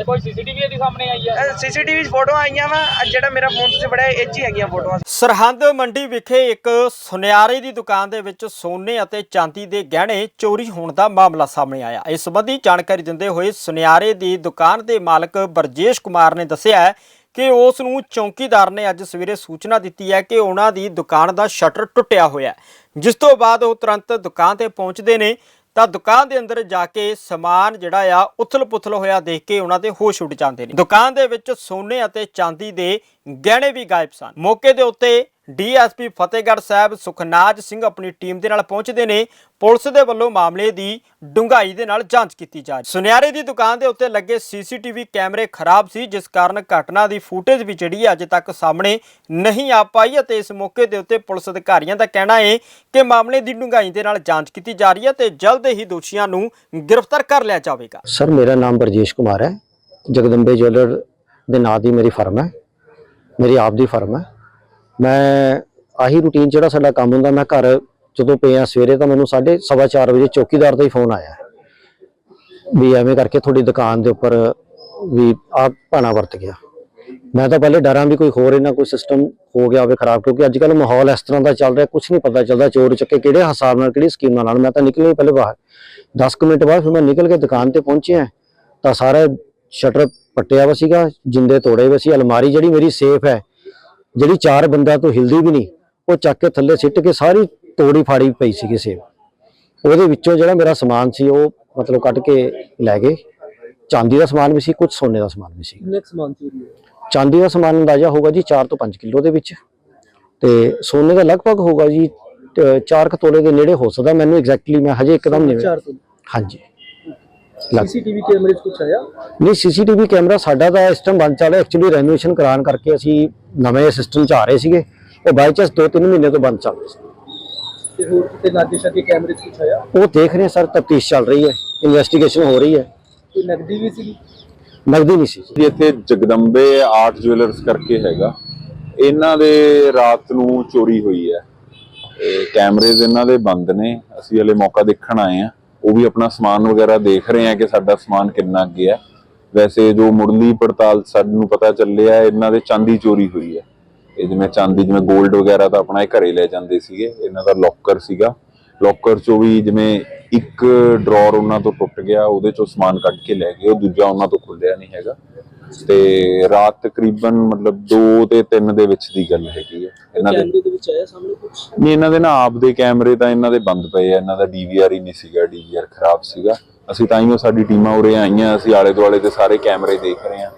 ਤੇ ਕੋਈ ਸੀਸੀਟੀਵੀ ਇਹਦੀ ਸਾਹਮਣੇ ਆਈ ਆ? ਸੀਸੀਟੀਵੀ 'ਚ ਫੋਟੋਆਂ ਆਈਆਂ ਵਾ ਜਿਹੜਾ ਮੇਰਾ ਫੋਨ ਤੁਸੀਂ ਫੜਿਆ ਇਹ 'ਚ ਹੀ ਹੈਗੀਆਂ ਫੋਟੋਆਂ। ਸਰਹੰਦ ਮੰਡੀ ਵਿਖੇ ਇੱਕ ਸੁਨਿਆਰੇ ਦੀ ਦੁਕਾਨ ਦੇ ਵਿੱਚ ਸੋਨੇ ਅਤੇ ਚਾਂਦੀ ਦੇ ਗਹਿਣੇ ਚੋਰੀ ਹੋਣ ਦਾ ਮਾਮਲਾ ਸਾਹਮਣੇ ਆਇਆ। ਇਸ ਸੰਬੰਧੀ ਜਾਣਕਾਰੀ ਦਿੰਦੇ ਹੋਏ ਸੁਨਿਆਰੇ ਦੀ ਦੁਕਾਨ ਦੇ ਮਾਲਕ ਬਰਜੇਸ਼ ਕੁਮਾਰ ਨੇ ਦੱਸਿਆ ਕਿ ਉਸ ਨੂੰ ਚੌਕੀਦਾਰ ਨੇ ਅੱਜ ਸਵੇਰੇ ਸੂਚਨਾ ਦਿੱਤੀ ਹੈ ਕਿ ਉਹਨਾਂ ਦੀ ਦੁਕਾਨ ਦਾ ਸ਼ਟਰ ਟੁੱਟਿਆ ਹੋਇਆ ਹੈ। ਜਿਸ ਤੋਂ ਬਾਅਦ ਉਹ ਤੁਰੰਤ ਦੁਕਾਨ ਤੇ ਪਹੁੰਚਦੇ ਨੇ। ਤਾਂ ਦੁਕਾਨ ਦੇ ਅੰਦਰ ਜਾ ਕੇ ਸਮਾਨ ਜਿਹੜਾ ਆ, ਉਥਲ-ਪੁਥਲ ਹੋਇਆ ਦੇਖ ਕੇ ਉਹਨਾਂ ਦੇ ਹੋਸ਼ ਉੱਡ ਜਾਂਦੇ ਨੇ। ਦੁਕਾਨ ਦੇ ਵਿੱਚ ਸੋਨੇ ਅਤੇ ਚਾਂਦੀ ਦੇ ਗਹਿਣੇ ਵੀ ਗਾਇਬ ਸਨ। ਮੌਕੇ ਦੇ ਉੱਤੇ ਡੀਐਸਪੀ ਫਤਿਹਗੜ੍ਹ ਸਾਹਿਬ ਸੁਖਨਾਜ ਸਿੰਘ ਆਪਣੀ ਟੀਮ ਦੇ ਨਾਲ ਪਹੁੰਚਦੇ ਨੇ। ਪੁਲਿਸ ਦੇ ਵੱਲੋਂ ਮਾਮਲੇ ਦੀ ਡੂੰਘਾਈ ਦੇ ਨਾਲ ਜਾਂਚ ਕੀਤੀ ਜਾ ਰਹੀ ਸੁਨਿਆਰੇ ਦੀ ਦੁਕਾਨ ਦੇ ਉੱਤੇ ਲੱਗੇ ਸੀਸੀਟੀਵੀ ਕੈਮਰੇ ਖਰਾਬ ਸੀ, ਜਿਸ ਕਾਰਨ ਘਟਨਾ ਦੀ ਫੁਟੇਜ ਵੀ ਜਿਹੜੀ ਹੈ ਅਜੇ ਤੱਕ ਸਾਹਮਣੇ ਨਹੀਂ ਆ ਪਾਈ ਅਤੇ ਇਸ ਮੌਕੇ ਦੇ ਉੱਤੇ ਪੁਲਿਸ ਅਧਿਕਾਰੀਆਂ ਦਾ ਕਹਿਣਾ ਹੈ ਕਿ ਮਾਮਲੇ ਦੀ ਡੂੰਘਾਈ ਦੇ ਨਾਲ ਜਾਂਚ ਕੀਤੀ ਜਾ ਰਹੀ ਹੈ ਤੇ ਜਲਦ ਹੀ ਦੋਸ਼ੀਆਂ ਨੂੰ ਗ੍ਰਿਫਤਾਰ ਕਰ ਲਿਆ ਜਾਵੇਗਾ। ਸਰ, ਮੇਰਾ ਨਾਮ ਬਰਜੇਸ਼ ਕੁਮਾਰ ਹੈ। ਜਗਦੰਬੇ ਜੁਐਲਰ ਦੇ ਨਾਂ ਦੀ ਮੇਰੀ ਫਰਮ ਹੈ। ਮੇਰੀ ਆਪ ਦੀ ਫਰਮ ਹੈ। ਮੈਂ ਆਹੀ ਰੂਟੀਨ ਜਿਹੜਾ ਸਾਡਾ ਕੰਮ ਹੁੰਦਾ, ਮੈਂ ਘਰ ਜਦੋਂ ਪਿਆ ਸਵੇਰੇ ਤਾਂ ਮੈਨੂੰ 4:30 ਵਜੇ ਚੌਕੀਦਾਰ ਦਾ ਹੀ ਫੋਨ ਆਇਆ। ਵੀ ਐਵੇਂ ਕਰਕੇ ਤੁਹਾਡੀ ਦੁਕਾਨ ਦੇ ਉੱਪਰ ਵੀ ਆ ਭਾਣਾ ਵਰਤ ਗਿਆ। ਮੈਂ ਤਾਂ ਪਹਿਲੇ ਡਰਾਂ ਵੀ ਕੋਈ ਹੋਰ ਇਹਨਾਂ ਕੋਈ ਸਿਸਟਮ ਹੋ ਗਿਆ ਹੋਵੇ ਖਰਾਬ, ਕਿਉਂਕਿ ਅੱਜ ਕੱਲ੍ਹ ਮਾਹੌਲ ਇਸ ਤਰ੍ਹਾਂ ਦਾ ਚੱਲ ਰਿਹਾ ਕੁਝ ਨਹੀਂ ਪਤਾ ਚੱਲਦਾ ਚੋਰ ਚੱਕੇ ਕਿਹੜੇ ਹਿਸਾਬ ਨਾਲ ਕਿਹੜੀ ਸਕੀਮਾਂ ਨਾਲ। ਮੈਂ ਤਾਂ ਨਿਕਲਿਆ ਪਹਿਲੇ ਬਾਹਰ। 10 ਕੁ ਮਿੰਟ ਬਾਅਦ ਫਿਰ ਮੈਂ ਨਿਕਲ ਕੇ ਦੁਕਾਨ ਤੇ ਪਹੁੰਚਿਆ, ਤਾਂ ਸਾਰਾ ਸ਼ਟਰ ਪੱਟਿਆ ਵਾ ਸੀਗਾ ਜਿੰਦੇ ਤੋੜੇ ਹੋਏ ਸੀ ਅਲਮਾਰੀ ਜਿਹੜੀ ਮੇਰੀ ਸੇਫ ਹੈ ਜਿਹੜੀ ਚਾਰ ਬੰਦਿਆਂ ਤੋਂ ਹਿਲਦੀ ਵੀ ਨਹੀਂ ਉਹ ਚੱਕ ਕੇ ਥੱਲੇ ਸਿੱਟ ਕੇ ਸਾਰੀ ਤੋੜੀ ਫਾੜੀ ਪਈ ਸੀਗੀ ਸੇਫ ਉਹਦੇ ਵਿੱਚੋਂ ਜਿਹੜਾ ਮੇਰਾ ਸਮਾਨ ਸੀ ਉਹ ਮਤਲਬ ਕੱਢ ਕੇ ਲੈ ਗਏ। ਚਾਂਦੀ ਦਾ ਸਮਾਨ ਵੀ ਸੀ ਕੁਝ ਸੋਨੇ ਦਾ ਸਮਾਨ ਵੀ ਸੀ। ਕਿੰਨੇ ਸਮਾਨ ਚੋਰੀ ਹੋਇਆ ਚਾਂਦੀ ਦਾ ਸਮਾਨ ਅੰਦਾਜ਼ਾ ਹੋਗਾ ਜੀ 4 ਤੋਂ 5 ਕਿਲੋ ਦੇ ਵਿੱਚ। ਤੇ ਸੋਨੇ ਦਾ ਲਗਭਗ ਹੋਗਾ ਜੀ 4 ਤੋਲੇ ਦੇ ਨੇੜੇ ਹੋ ਸਕਦਾ ਮੈਨੂੰ ਐਗਜ਼ੈਕਟਲੀ ਮੈਂ ਹਜੇ ਇੱਕਦਮ ਨਹੀਂ ਹਾਂਜੀ। ਸੀਸੀਟੀਵੀ ਕੈਮਰੇ 'ਚ ਕੁਝ ਆਇਆ? ਨਹੀਂ ਸੀਸੀਟੀਵੀ ਕੈਮਰਾ ਸਾਡਾ ਤਾਂ ਇਸ ਟਾਈਮ ਬੰਦ ਚੱਲ ਰਿਹਾ। ਐਕਚੁਅਲੀ ਰੈਨੋਵੇਸ਼ਨ ਕਰਾਉਣ ਕਰਕੇ ਅਸੀਂ ਨਵੇਂ ਸਿਸਟਮ 'ਚ ਆ ਰਹੇ ਸੀਗੇ। ਉਹ ਬਾਈ ਚਾਂਸ 2-3 ਮਹੀਨੇ ਤੋਂ ਬੰਦ ਚੱਲ ਰਿਹਾ ਸੀ। ਤੇ ਹੋਰ ਕਿਤੇ ਲਾਗੇ ਸ਼ਾਗੇ ਕੈਮਰੇ 'ਚ ਕੁਝ ਆਇਆ? ਉਹ ਦੇਖ ਰਹੇ ਸਰ ਤਫਤੀਸ਼ ਚੱਲ ਰਹੀ ਹੈ। ਇਨਵੈਸਟੀਗੇਸ਼ਨ ਹੋ ਰਹੀ ਹੈ। ਕੋਈ ਨਕਦੀ ਵੀ ਸੀ ਨਗਦੀ ਨਹੀਂ ਸੀ। ਜੀ ਇੱਥੇ ਜਗਦੰਬੇ ਆਰਟ ਜੁਐਲਰਸ ਕਰਕੇ ਹੈਗਾ। ਇਹਨਾਂ ਦੇ ਰਾਤ ਨੂੰ ਚੋਰੀ ਹੋਈ ਹੈ। ਇਹ ਕੈਮਰੇਜ਼ ਇਹਨਾਂ ਦੇ ਬੰਦ ਨੇ। ਅਸੀਂ ਹਲੇ ਮੌਕਾ ਦੇਖਣ ਆਏ ਆ ਉਹ ਵੀ ਆਪਣਾ ਸਮਾਨ ਵਗੈਰਾ ਦੇਖ ਰਹੇ ਆ ਕਿ ਸਾਡਾ ਸਮਾਨ ਕਿੰਨਾ ਅੱਗੇ ਹੈ ਵੈਸੇ ਜੋ ਮੁਰਲੀ ਪੜਤਾਲ ਸਾਨੂੰ ਪਤਾ ਚੱਲਿਆ, ਇਹਨਾਂ ਦੇ ਚਾਂਦੀ ਚੋਰੀ ਹੋਈ ਹੈ ਇਹ ਜਿਵੇਂ ਚਾਂਦੀ, ਜਿਵੇਂ 골ਡ ਵਗੈਰਾ ਤਾਂ ਆਪਣਾ ਇਹ ਘਰੇ ਲੈ ਜਾਂਦੇ ਸੀਗੇ। ਇਹਨਾਂ ਦਾ ਲੋਕਰ ਸੀਗਾ। ਲੋਕਰ ਚੋਂ ਵੀ ਜਿਵੇਂ ਇੱਕ ਡਰਾਅਰ ਉਹਨਾਂ ਤੋਂ ਟੁੱਟ ਗਿਆ, ਉਹਦੇ ਚੋਂ ਸਮਾਨ ਕੱਢ ਕੇ ਲੈ ਗਏ। ਉਹ ਦੂਜਾ ਉਹਨਾਂ ਤੋਂ ਖੁੱਲਿਆ ਨਹੀਂ ਹੈਗਾ। ਤੇ ਰਾਤ ਤਕਰੀਬਨ ਮਤਲਬ 2 ਤੇ 3 ਦੇ ਵਿੱਚ ਦੀ ਗੱਲ ਹੈਗੀ ਹੈ ਇਹਨਾਂ ਦੇ ਕੈਮਰੇ ਦੇ ਵਿੱਚ ਆਇਆ ਸਾਹਮਣੇ ਕੁਝ ਨਹੀਂ ਇਹਨਾਂ ਦੇ ਨਾ ਆਪ ਦੇ ਕੈਮਰੇ ਤਾਂ ਇਹਨਾਂ ਦੇ ਬੰਦ ਪਏ ਆ। ਇਹਨਾਂ ਦਾ ਡੀਵੀਆਰ ਹੀ ਨਹੀਂ ਸੀਗਾ ਡੀਵੀਆਰ ਖਰਾਬ ਸੀਗਾ। ਅਸੀਂ ਤਾਂ ਹੀ ਉਹ ਸਾਡੀ ਟੀਮਾਂ ਉਰੇ ਆਈਆਂ ਅਸੀਂ ਆਲੇ ਦੁਆਲੇ ਦੇ ਸਾਰੇ ਕੈਮਰੇ ਦੇਖ ਰਹੇ ਹਾਂ।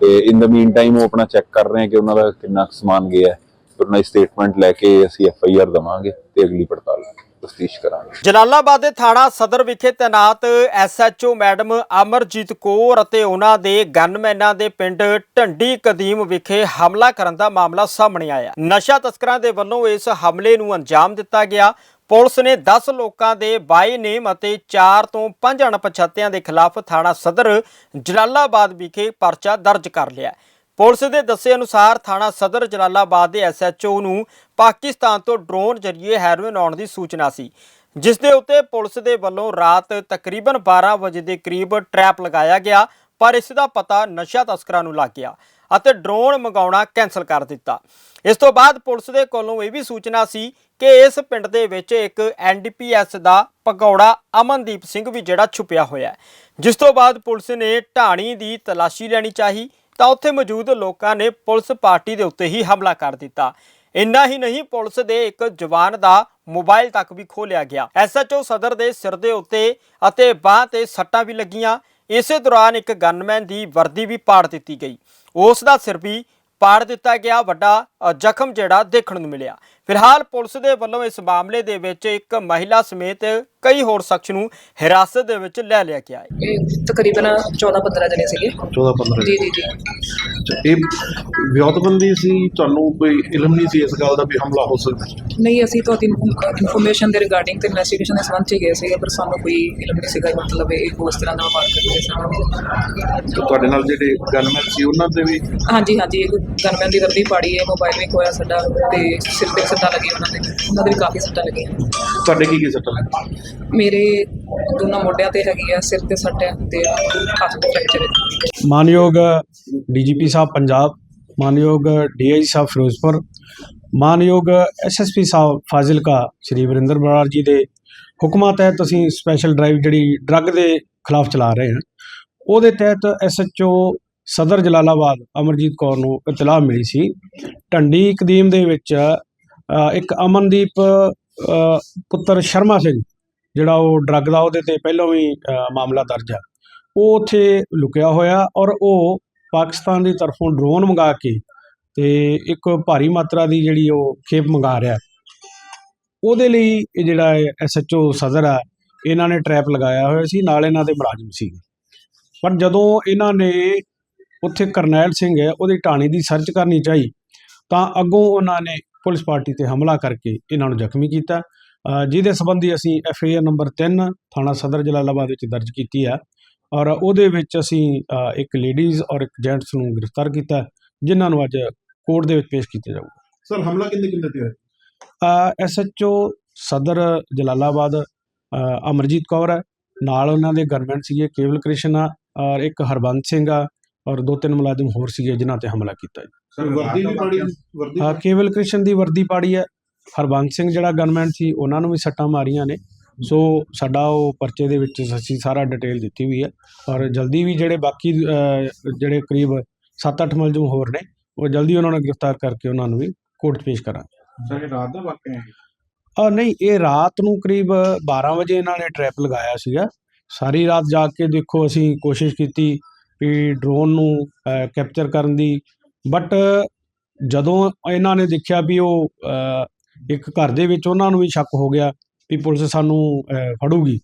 ਤੇ ਇਨ ਦਾ ਮੀਨ ਟਾਈਮ ਉਹ ਆਪਣਾ ਚੈੱਕ ਕਰ ਰਹੇ ਹਾਂ ਕਿ ਉਹਨਾਂ ਦਾ ਕਿੰਨਾ ਸਮਾਨ ਗਿਆ ਹੈ। ਉਹਨਾਂ ਦੀ ਸਟੇਟਮੈਂਟ ਲੈ ਕੇ ਅਸੀਂ ਐਫ ਆਈ ਆਰ ਦਵਾਂਗੇ ਤੇ ਅਗਲੀ ਪੜਤਾਲ ਤਫਤੀਸ਼ ਕਰਾਂਗੇ। ਜਲਾਲਾਬਾਦ ਦੇ ਥਾਣਾ ਸਦਰ ਵਿਖੇ ਤੈਨਾਤ ਐਸਐਚਓ ਮੈਡਮ ਅਮਰਜੀਤ ਕੌਰ ਅਤੇ ਉਹਨਾਂ ਦੇ ਗਨਮੈਨਾਂ ਦੇ ਪਿੰਡ ਢੰਡੀ ਕਦੀਮ ਵਿਖੇ ਹਮਲਾ ਕਰਨ ਦਾ ਮਾਮਲਾ ਸਾਹਮਣੇ ਆਇਆ। ਨਸ਼ਾ ਤਸਕਰਾਂ ਦੇ ਵੱਲੋਂ ਇਸ ਹਮਲੇ ਨੂੰ ਅੰਜਾਮ ਦਿੱਤਾ ਗਿਆ। ਪੁਲਿਸ ਨੇ 10 ਲੋਕਾਂ ਦੇ ਬਾਈ ਨੇਮ ਅਤੇ 4 ਤੋਂ 5 ਅਣਪਛਾਤਿਆਂ ਦੇ ਖਿਲਾਫ ਥਾਣਾ ਸਦਰ ਜਲਾਲਾਬਾਦ ਵਿਖੇ ਪਰਚਾ ਦਰਜ ਕਰ ਲਿਆ। ਪੁਲਿਸ ਦੇ ਦੱਸੇ ਅਨੁਸਾਰ ਥਾਣਾ ਸਦਰ ਜਲਾਲਾਬਾਦ ਦੇ ਐਸਐਚਓ ਨੂੰ ਪਾਕਿਸਤਾਨ ਤੋਂ ਡਰੋਨ ਜ਼ਰੀਏ ਹੈਰੋਇਨ ਆਉਣ ਦੀ ਸੂਚਨਾ ਸੀ। ਜਿਸ ਦੇ ਉੱਤੇ ਪੁਲਿਸ ਦੇ ਵੱਲੋਂ ਰਾਤ ਤਕਰੀਬਨ 12 ਵਜੇ ਦੇ ਕਰੀਬ ਟਰੈਪ ਲਗਾਇਆ ਗਿਆ, ਪਰ ਇਸ ਦਾ ਪਤਾ ਨਸ਼ਾ ਤਸਕਰਾਂ ਨੂੰ ਲੱਗ ਗਿਆ ਅਤੇ ਡਰੋਨ ਮੰਗਾਉਣਾ ਕੈਨਸਲ ਕਰ ਦਿੱਤਾ। ਇਸ ਤੋਂ ਬਾਅਦ ਪੁਲਿਸ ਦੇ ਕੋਲੋਂ ਇਹ ਵੀ ਸੂਚਨਾ ਸੀ ਕਿ ਇਸ ਪਿੰਡ ਦੇ ਵਿੱਚ ਇੱਕ ਐਨਡੀਪੀਐਸ ਦਾ ਪਕੌੜਾ ਅਮਨਦੀਪ ਸਿੰਘ ਵੀ ਜਿਹੜਾ ਛੁਪਿਆ ਹੋਇਆ ਹੈ। ਜਿਸ ਤੋਂ ਬਾਅਦ ਪੁਲਿਸ ਨੇ ਢਾਣੀ ਦੀ ਤਲਾਸ਼ੀ ਲੈਣੀ ਚਾਹੀ ਤਾਂ ਉੱਥੇ ਮੌਜੂਦ ਲੋਕਾਂ ਨੇ ਪੁਲਿਸ ਪਾਰਟੀ ਦੇ ਉੱਤੇ ਹੀ ਹਮਲਾ ਕਰ ਦਿੱਤਾ। ਇੰਨਾ ਹੀ ਨਹੀਂ, ਪੁਲਿਸ ਦੇ ਇੱਕ ਜਵਾਨ ਦਾ ਮੋਬਾਈਲ ਤੱਕ ਵੀ ਖੋਲਿਆ ਗਿਆ। ਐਸਐਚਓ ਸਦਰ ਦੇ ਸਿਰ ਦੇ ਉੱਤੇ ਅਤੇ ਬਾਹ ਤੇ ਸੱਟਾਂ ਵੀ ਲੱਗੀਆਂ। ਇਸੇ ਦੌਰਾਨ ਇੱਕ ਗਨਮੈਨ ਦੀ ਵਰਦੀ ਵੀ ਪਾੜ ਦਿੱਤੀ ਗਈ। ਉਸ ਦਾ ਸਿਰ ਵੀ ਪਾੜ ਦਿੱਤਾ ਗਿਆ। ਵੱਡਾ ਜ਼ਖਮ ਜਿਹੜਾ ਦੇਖਣ ਨੂੰ ਮਿਲਿਆ। ਫਿਲਹਾਲ ਪੁਲਿਸ ਦੇ ਵੱਲੋਂ ਇਸ ਮਾਮਲੇ ਦੇ ਵਿੱਚ ਇੱਕ ਮਹਿਲਾ ਸਮੇਤ ਕਈ ਹੋਰ ਸ਼ਖਸ ਨੂੰ ਹਿਰਾਸਤ ਦੇ ਵਿੱਚ ਲੈ ਲਿਆ ਗਿਆ ਹੈ। ਇਹ ਤਕਰੀਬਨ 14 15 ਜਣੇ ਸੀਗੇ। 14 15 ਜੀ ਜੀ ਜੀ। ਇਹ ਵਿਉਂਤਬੰਦੀ ਸੀ ਤੁਹਾਨੂੰ ਕੋਈ ਇਲਮ ਨਹੀਂ ਸੀ ਇਸ ਗੱਲ ਦਾ ਵੀ ਹਮਲਾ ਹੋ ਸਕਦਾ? ਨਹੀਂ ਅਸੀਂ ਤੁਹਾਡੀ ਇਨਫੋਰਮੇਸ਼ਨ ਦੇ ਰਿਗਾਰਡਿੰਗ ਤੇ ਇਨਵੈਸਟੀਗੇਸ਼ਨ ਦੇ ਸੰਬੰਧ 'ਚ ਗਏ ਸੀਗੇ ਪਰ ਸਾਨੂੰ ਕੋਈ ਇਲਮ ਨਹੀਂ ਸੀਗਾ ਮਤਲਬ ਇਹ ਉਸ ਤਰ੍ਹਾਂ ਦਾ ਵਪਾਰ ਕਰਦੇ ਸਨ ਤੇ ਤੁਹਾਡੇ ਨਾਲ ਜਿਹੜੇ ਗਨਮੈਨ ਸੀ ਉਹਨਾਂ ਦੇ ਵੀ ਹਾਂਜੀ ਹਾਂਜੀ ਇੱਕ ਗਨਮੈਨ ਦੀ ਵਰਦੀ ਪਾੜੀ ਹੈ ਮੋਬਾਈਲ ਵੀ ਹੋਇਆ ਸਾਡਾ ਤੇ ਸਿਰ ਤੇ ਸੱਟਾਂ ਲੱਗੀਆਂ ਉਹਨਾਂ ਦੇ। ਉਹਨਾਂ ਦੇ ਵੀ ਕਾਫੀ ਸੱਟਾਂ ਲੱਗੀਆਂ। ਤੁਹਾਡੇ ਕੀ ਕੀ ਸੱਟਾਂ ਲੱਗੀ ਮੇਰੇ ਦੋਨਾਂ ਮੋਢਿਆਂ ਤੇ ਹੈਗੀ ਆ ਸਿਰ ਤੇ ਸੱਟ ਹੈ ਤੇ ਹੱਥ ਤੇ ਫ੍ਰੈਕਚਰ ਹੈ ਮਾਨਯੋਗ ਡੀਜੀਪੀ ਸਾਹਿਬ ਪੰਜਾਬ ਮਾਨਯੋਗ ਡੀਆਈ ਸਾਹਿਬ ਫਿਰੋਜ਼ਪੁਰ ਮਾਨਯੋਗ ਐਸਐਸਪੀ ਸਾਹਿਬ ਫਾਜ਼ਿਲਕਾ ਸ਼੍ਰੀ ਵਰਿੰਦਰ ਬਰਾੜ ਜੀ ਦੇ ਹੁਕਮਾਂ ਤਹਿਤ ਅਸੀਂ ਸਪੈਸ਼ਲ ਡਰਾਈਵ ਜਿਹੜੀ ਡਰੱਗ ਦੇ ਖਿਲਾਫ ਚਲਾ ਰਹੇ ਹਾਂ। ਉਹਦੇ ਤਹਿਤ ਐਸਐਚਓ ਸਦਰ ਜਲਾਲਾਬਾਦ ਅਮਰਜੀਤ ਕੌਰ ਨੂੰ ਇਤਲਾਹ ਮਿਲੀ ਸੀ। ਢੰਡੀ ਕਦੀਮ ਦੇ ਵਿੱਚ ਇੱਕ ਅਮਨਦੀਪ ਪੁੱਤਰ ਸ਼ਰਮਾ ਸਿੰਘ, ਜਿਹੜਾ ਉਹ ਡਰੱਗ ਦਾ ਉਹਦੇ ਤੇ ਪਹਿਲਾਂ ਵੀ ਮਾਮਲਾ ਦਰਜ ਆ। ਉਹ ਉੱਥੇ ਲੁਕਿਆ ਹੋਇਆ ਔਰ ਉਹ ਪਾਕਿਸਤਾਨ ਦੀ ਤਰਫੋਂ ਡਰੋਨ ਮੰਗਾ ਕੇ ਤੇ ਇੱਕ ਭਾਰੀ ਮਾਤਰਾ ਦੀ ਜਿਹੜੀ ਉਹ ਖੇਪ ਮੰਗਾ ਰਿਹਾ। ਉਹਦੇ ਲਈ ਇਹ ਜਿਹੜਾ ਐਸਐਚਓ ਸਦਰ ਆ, ਇਹਨਾਂ ਨੇ ਟਰੈਪ ਲਗਾਇਆ ਹੋਇਆ ਸੀ, ਨਾਲ ਇਹਨਾਂ ਦੇ ਮੁਲਾਜ਼ਮ ਸੀ। ਪਰ ਜਦੋਂ ਇਹਨਾਂ ਨੇ ਉੱਥੇ ਕਰਨੈਲ ਸਿੰਘ ਹੈ ਉਹਦੀ ਟਾਣੀ ਦੀ ਸਰਚ ਕਰਨੀ ਚਾਹੀ। ਤਾਂ ਅੱਗੋਂ ਉਹਨਾਂ ਨੇ ਪੁਲਿਸ ਪਾਰਟੀ ਤੇ ਹਮਲਾ ਕਰਕੇ ਇਹਨਾਂ ਨੂੰ ਜ਼ਖਮੀ ਕੀਤਾ। ਜਿਹਦੇ ਸੰਬੰਧੀ ਅਸੀਂ ਐਫਆਈਆਰ ਨੰਬਰ 3 ਥਾਣਾ ਸਦਰ ਜਲਾਲਾਬਾਦ ਵਿੱਚ ਦਰਜ ਕੀਤੀ ਹੈ ਔਰ ਉਹਦੇ ਵਿੱਚ ਅਸੀਂ ਇੱਕ ਲੇਡੀਜ਼ ਔਰ ਇੱਕ ਜੈਂਟਸ ਨੂੰ ਗ੍ਰਿਫਤਾਰ ਕੀਤਾ ਜਿਨ੍ਹਾਂ ਨੂੰ ਅੱਜ ਕੋਰਟ ਦੇ ਵਿੱਚ ਪੇਸ਼ ਕੀਤਾ ਜਾਊਗਾ। ਸਰ ਹਮਲਾ ਕਿੰਨੇ ਕਿੰਨੇ ਤੇ ਹੋਇਆ? ਐਸਐਚਓ ਸਦਰ ਜਲਾਲਾਬਾਦ ਅਮਰਜੀਤ ਕੌਰ ਹੈ। ਨਾਲ ਉਹਨਾਂ ਦੇ ਗਨਮੈਨ ਸੀਗੇ ਕੇਵਲ ਕ੍ਰਿਸ਼ਨ ਆ ਔਰ ਇੱਕ ਹਰਬੰਸ ਸਿੰਘ ਆ। ਔਰ ਦੋ ਤਿੰਨ ਮੁਲਾਜ਼ਮ ਹੋਰ ਸੀਗੇ ਜਿਨ੍ਹਾਂ ਤੇ ਹਮਲਾ ਕੀਤਾ ਜੀ। ਸਰ ਵਰਦੀ ਵੀ ਪਾੜੀ ਵਰਦੀ ਹਾਂ ਕੇਵਲ ਕ੍ਰਿਸ਼ਨ ਦੀ ਵਰਦੀ ਪਾੜੀ ਹੈ। ਹਰਬੰਸ ਸਿੰਘ ਜਿਹੜਾ ਗਨਮੈਨ ਸੀ ਉਹਨਾਂ ਨੂੰ ਵੀ ਸੱਟਾਂ ਮਾਰੀਆਂ ਨੇ। ਸੋ ਸਾਡਾ ਉਹ ਪਰਚੇ ਦੇ ਵਿੱਚ ਅਸੀਂ ਸਾਰਾ ਡਿਟੇਲ ਦਿੱਤੀ ਹੋਈ ਹੈ। ਔਰ ਜਲਦੀ ਵੀ ਜਿਹੜੇ ਬਾਕੀ ਜਿਹੜੇ ਕਰੀਬ 7-8 ਮੁਲਜ਼ਮ ਹੋਰ ਨੇ ਉਹ ਜਲਦੀ ਉਹਨਾਂ ਨੂੰ ਗ੍ਰਿਫਤਾਰ ਕਰਕੇ ਉਹਨਾਂ ਨੂੰ ਵੀ ਕੋਰਟ 'ਚ ਪੇਸ਼ ਕਰਾਂਗੇ। ਸਰ ਇਹ ਰਾਤ ਦਾ ਵਾਕਿਆ ਹੈ? ਆ ਨਹੀਂ ਇਹ ਰਾਤ ਨੂੰ ਕਰੀਬ 12 ਵਜੇ ਇਹਨਾਂ ਨੇ ਟ੍ਰੈਪ ਲਗਾਇਆ ਸੀਗਾ। ਸਾਰੀ ਰਾਤ ਜਾ ਕੇ ਦੇਖੋ ਅਸੀਂ ਕੋਸ਼ਿਸ਼ ਕੀਤੀ ਵੀ ਡਰੋਨ ਨੂੰ ਕੈਪਚਰ ਕਰਨ ਦੀ। ਬਟ ਜਦੋਂ ਇਹਨਾਂ ਨੇ ਦੇਖਿਆ ਵੀ ਉਹ ਇੱਕ ਘਰ ਦੇ ਵਿੱਚ ਉਹਨਾਂ ਨੂੰ ਵੀ ਸ਼ੱਕ ਹੋ ਗਿਆ ਵੀ ਪੁਲਿਸ ਸਾਨੂੰ ਫੜੂਗੀ।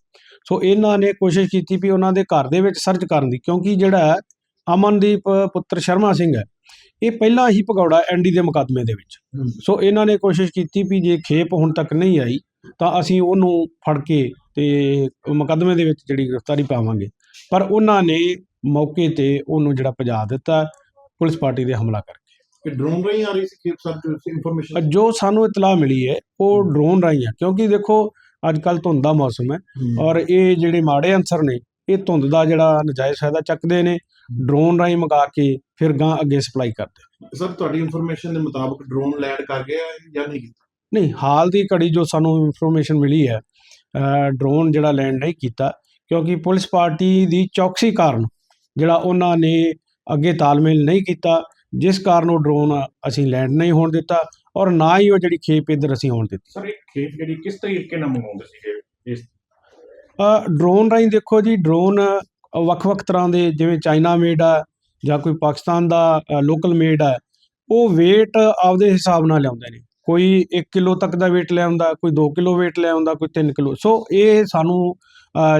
ਸੋ ਇਹਨਾਂ ਨੇ ਕੋਸ਼ਿਸ਼ ਕੀਤੀ ਵੀ ਉਹਨਾਂ ਦੇ ਘਰ ਦੇ ਵਿੱਚ ਸਰਚ ਕਰਨ ਦੀ ਕਿਉਂਕਿ ਜਿਹੜਾ ਅਮਨਦੀਪ ਪੁੱਤਰ ਸ਼ਰਮਾ ਸਿੰਘ ਹੈ ਇਹ ਪਹਿਲਾਂ ਹੀ ਭਗੌੜਾ ਐਨਡੀ ਦੇ ਮੁਕੱਦਮੇ ਦੇ ਵਿੱਚ। ਸੋ ਇਹਨਾਂ ਨੇ ਕੋਸ਼ਿਸ਼ ਕੀਤੀ ਵੀ ਜੇ ਖੇਪ ਹੁਣ ਤੱਕ ਨਹੀਂ ਆਈ ਤਾਂ ਅਸੀਂ ਉਹਨੂੰ ਫੜ ਕੇ ਤੇ ਮੁਕੱਦਮੇ ਦੇ ਵਿੱਚ ਜਿਹੜੀ ਗ੍ਰਿਫਤਾਰੀ ਪਾਵਾਂਗੇ। ਪਰ ਉਹਨਾਂ ਨੇ ਮੌਕੇ ਤੇ ਉਹਨੂੰ ਜਿਹੜਾ ਭਜਾ ਦਿੱਤਾ ਪੁਲਿਸ ਪਾਰਟੀ ਦੇ ਹਮਲਾ ਕਰਕੇ। ਕਿ ਡਰੋਨ ਰਹੀ ਆ ਰਹੀ ਸੀ ਕਿ ਸਰ ਇਨਫੋਰਮੇਸ਼ਨ ਜੋ ਸਾਨੂੰ ਇਤਲਾਹ ਮਿਲੀ ਹੈ ਉਹ ਡਰੋਨ ਰਾਹੀਂ ਆ ਕਿਉਂਕਿ ਦੇਖੋ ਅੱਜ ਕੱਲ ਧੁੰਦ ਦਾ ਮੌਸਮ ਹੈ ਔਰ ਇਹ ਜਿਹੜੇ ਮਾੜੇ ਅਨਸਰ ਨੇ ਇਹ ਧੁੰਦ ਦਾ ਜਿਹੜਾ ਨਜਾਇਜ਼ ਫਾਇਦਾ ਚੱਕਦੇ ਨੇ ਡਰੋਨ ਰਾਹੀਂ ਮੰਗਾ ਕੇ ਫਿਰ ਗਾਂ ਅੱਗੇ ਸਪਲਾਈ ਕਰਦੇ ਸਰ ਤੁਹਾਡੀ ਇਨਫੋਰਮੇਸ਼ਨ ਦੇ ਮੁਤਾਬਕ ਡਰੋਨ ਲੈਂਡ ਕਰ ਗਿਆ ਜਾਂ ਨਹੀਂ ਕੀਤਾ? ਨਹੀਂ ਹਾਲ ਦੀ ਘੜੀ ਜੋ ਸਾਨੂੰ ਇਨਫੋਰਮੇਸ਼ਨ ਮਿਲੀ ਹੈ ਡਰੋਨ ਜਿਹੜਾ ਲੈਂਡ ਨਹੀਂ ਕੀਤਾ ਕਿਉਂਕਿ ਪੁਲਿਸ ਪਾਰਟੀ ਦੀ ਚੌਕਸੀ ਕਾਰਨ ਜਿਹੜਾ ਉਹਨਾਂ ਨੇ ਅੱਗੇ ਤਾਲਮੇਲ ਨਹੀਂ ਕੀਤਾ ਜਿਸ ਕਾਰਨ ਉਹ ਡਰੋਨ ਅਸੀਂ ਲੈਂਡ ਨਹੀਂ ਹੋਣ ਦਿੱਤਾ ਔਰ ਨਾ ਹੀ ਉਹ ਜਿਹੜੀ ਖੇਪ ਇੱਧਰ ਅਸੀਂ ਹੋਣ ਦਿੱਤੀ। ਸਰ ਇਹ ਖੇਪ ਜਿਹੜੀ ਕਿਸ ਤਰੀਕੇ ਨਾਲ ਮੰਗਾਉਂਦੇ ਸੀਗੇ? ਇਸ ਡਰੋਨ ਰਾਹੀਂ ਦੇਖੋ ਜੀ ਡਰੋਨ ਵੱਖ-ਵੱਖ ਤਰ੍ਹਾਂ ਦੇ ਜਿਵੇਂ ਚਾਈਨਾ ਮੇਡ ਆ ਜਾਂ ਕੋਈ ਪਾਕਿਸਤਾਨ ਦਾ ਲੋਕਲ ਮੇਡ ਆ ਉਹ weight ਆਪਦੇ ਹਿਸਾਬ ਨਾਲ ਲਿਆਉਂਦੇ ਨੇ। ਕੋਈ 1 ਕਿਲੋ ਤੱਕ ਦਾ weight ਲੈ ਆਉਂਦਾ ਕੋਈ 2 ਕਿਲੋ weight ਲੈ ਆਉਂਦਾ ਕੋਈ 3 ਕਿਲੋ। ਸੋ ਇਹ ਸਾਨੂੰ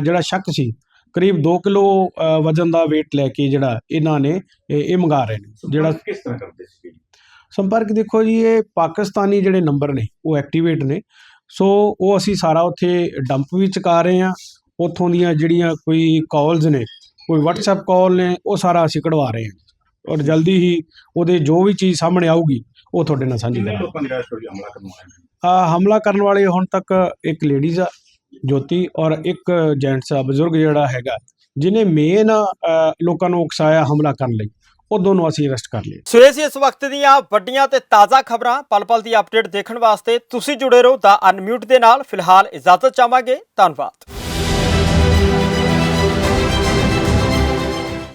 ਜਿਹੜਾ ਸ਼ੱਕ ਸੀ ਕਰੀਬ 2 ਕਿਲੋ ਵਜ਼ਨ ਦਾ weight ਲੈ ਕੇ ਜਿਹੜਾ ਇਹਨਾਂ ਨੇ ਇਹ ਮੰਗਾ ਰਹੇ ਨੇ। ਜਿਹੜਾ ਕਿਸ ਤਰ੍ਹਾਂ ਕਰਦੇ ਸੀਗੇ ਸੰਪਰਕ ਦੇਖੋ ਜੀ ਇਹ ਪਾਕਿਸਤਾਨੀ ਜਿਹੜੇ ਨੰਬਰ ਨੇ ਉਹ ਐਕਟੀਵੇਟ ਨੇ। ਸੋ ਉਹ ਅਸੀਂ ਸਾਰਾ ਉੱਥੇ ਡੰਪ ਵੀ ਚੁਕਾ ਰਹੇ ਹਾਂ। ਉੱਥੋਂ ਦੀਆਂ ਜਿਹੜੀਆਂ ਕੋਈ ਕਾਲਸ ਨੇ ਕੋਈ WhatsApp ਕਾਲ ਨੇ ਉਹ ਸਾਰਾ ਅਸੀਂ ਕਢਵਾ ਰਹੇ ਹਾਂ। ਔਰ ਜਲਦੀ ਹੀ ਉਹਦੇ ਜੋ ਵੀ ਚੀਜ਼ ਸਾਹਮਣੇ ਆਊਗੀ ਉਹ ਤੁਹਾਡੇ ਨਾਲ ਸਾਂਝੀ ਕਰਾਂਗੇ। ਲੋਕਾਂ ਦੀ ਰਾਸ਼ ਹੋਈ ਹਮਲਾ ਕਰਨ ਵਾਲੇ ਆ ਹਮਲਾ ਕਰਨ ਵਾਲੇ ਹੁਣ ਤੱਕ ਇੱਕ ਲੇਡੀਜ਼ ਆ ਜੋਤੀ ਔਰ ਇੱਕ ਜੈਂਟਸ ਆ ਬਜ਼ੁਰਗ ਜਿਹੜਾ ਹੈਗਾ ਜਿਨੇ ਮੇਨ ਲੋਕਾਂ ਨੂੰ ਉਕਸਾਇਆ ਹਮਲਾ ਕਰਨ ਲਈ, ਉਹ ਦੋਨੋਂ ਅਸੀਂ ਅਰੈਸਟ ਕਰ ਲਏ। ਸੋ ਇਹ ਸੀ ਇਸ ਵਕਤ ਦੀਆਂ ਵੱਡੀਆਂ ਤੇ ਤਾਜ਼ਾ ਖਬਰਾਂ, ਪਲ-ਪਲ ਦੀ ਅਪਡੇਟ ਦੇਖਣ ਵਾਸਤੇ ਤੁਸੀਂ ਜੁੜੇ ਰਹੋ ਦਾ ਅਨਮਿਊਟ ਦੇ ਨਾਲ। ਫਿਲਹਾਲ ਇਜਾਜ਼ਤ ਚਾਹਾਂਗੇ, ਧੰਨਵਾਦ।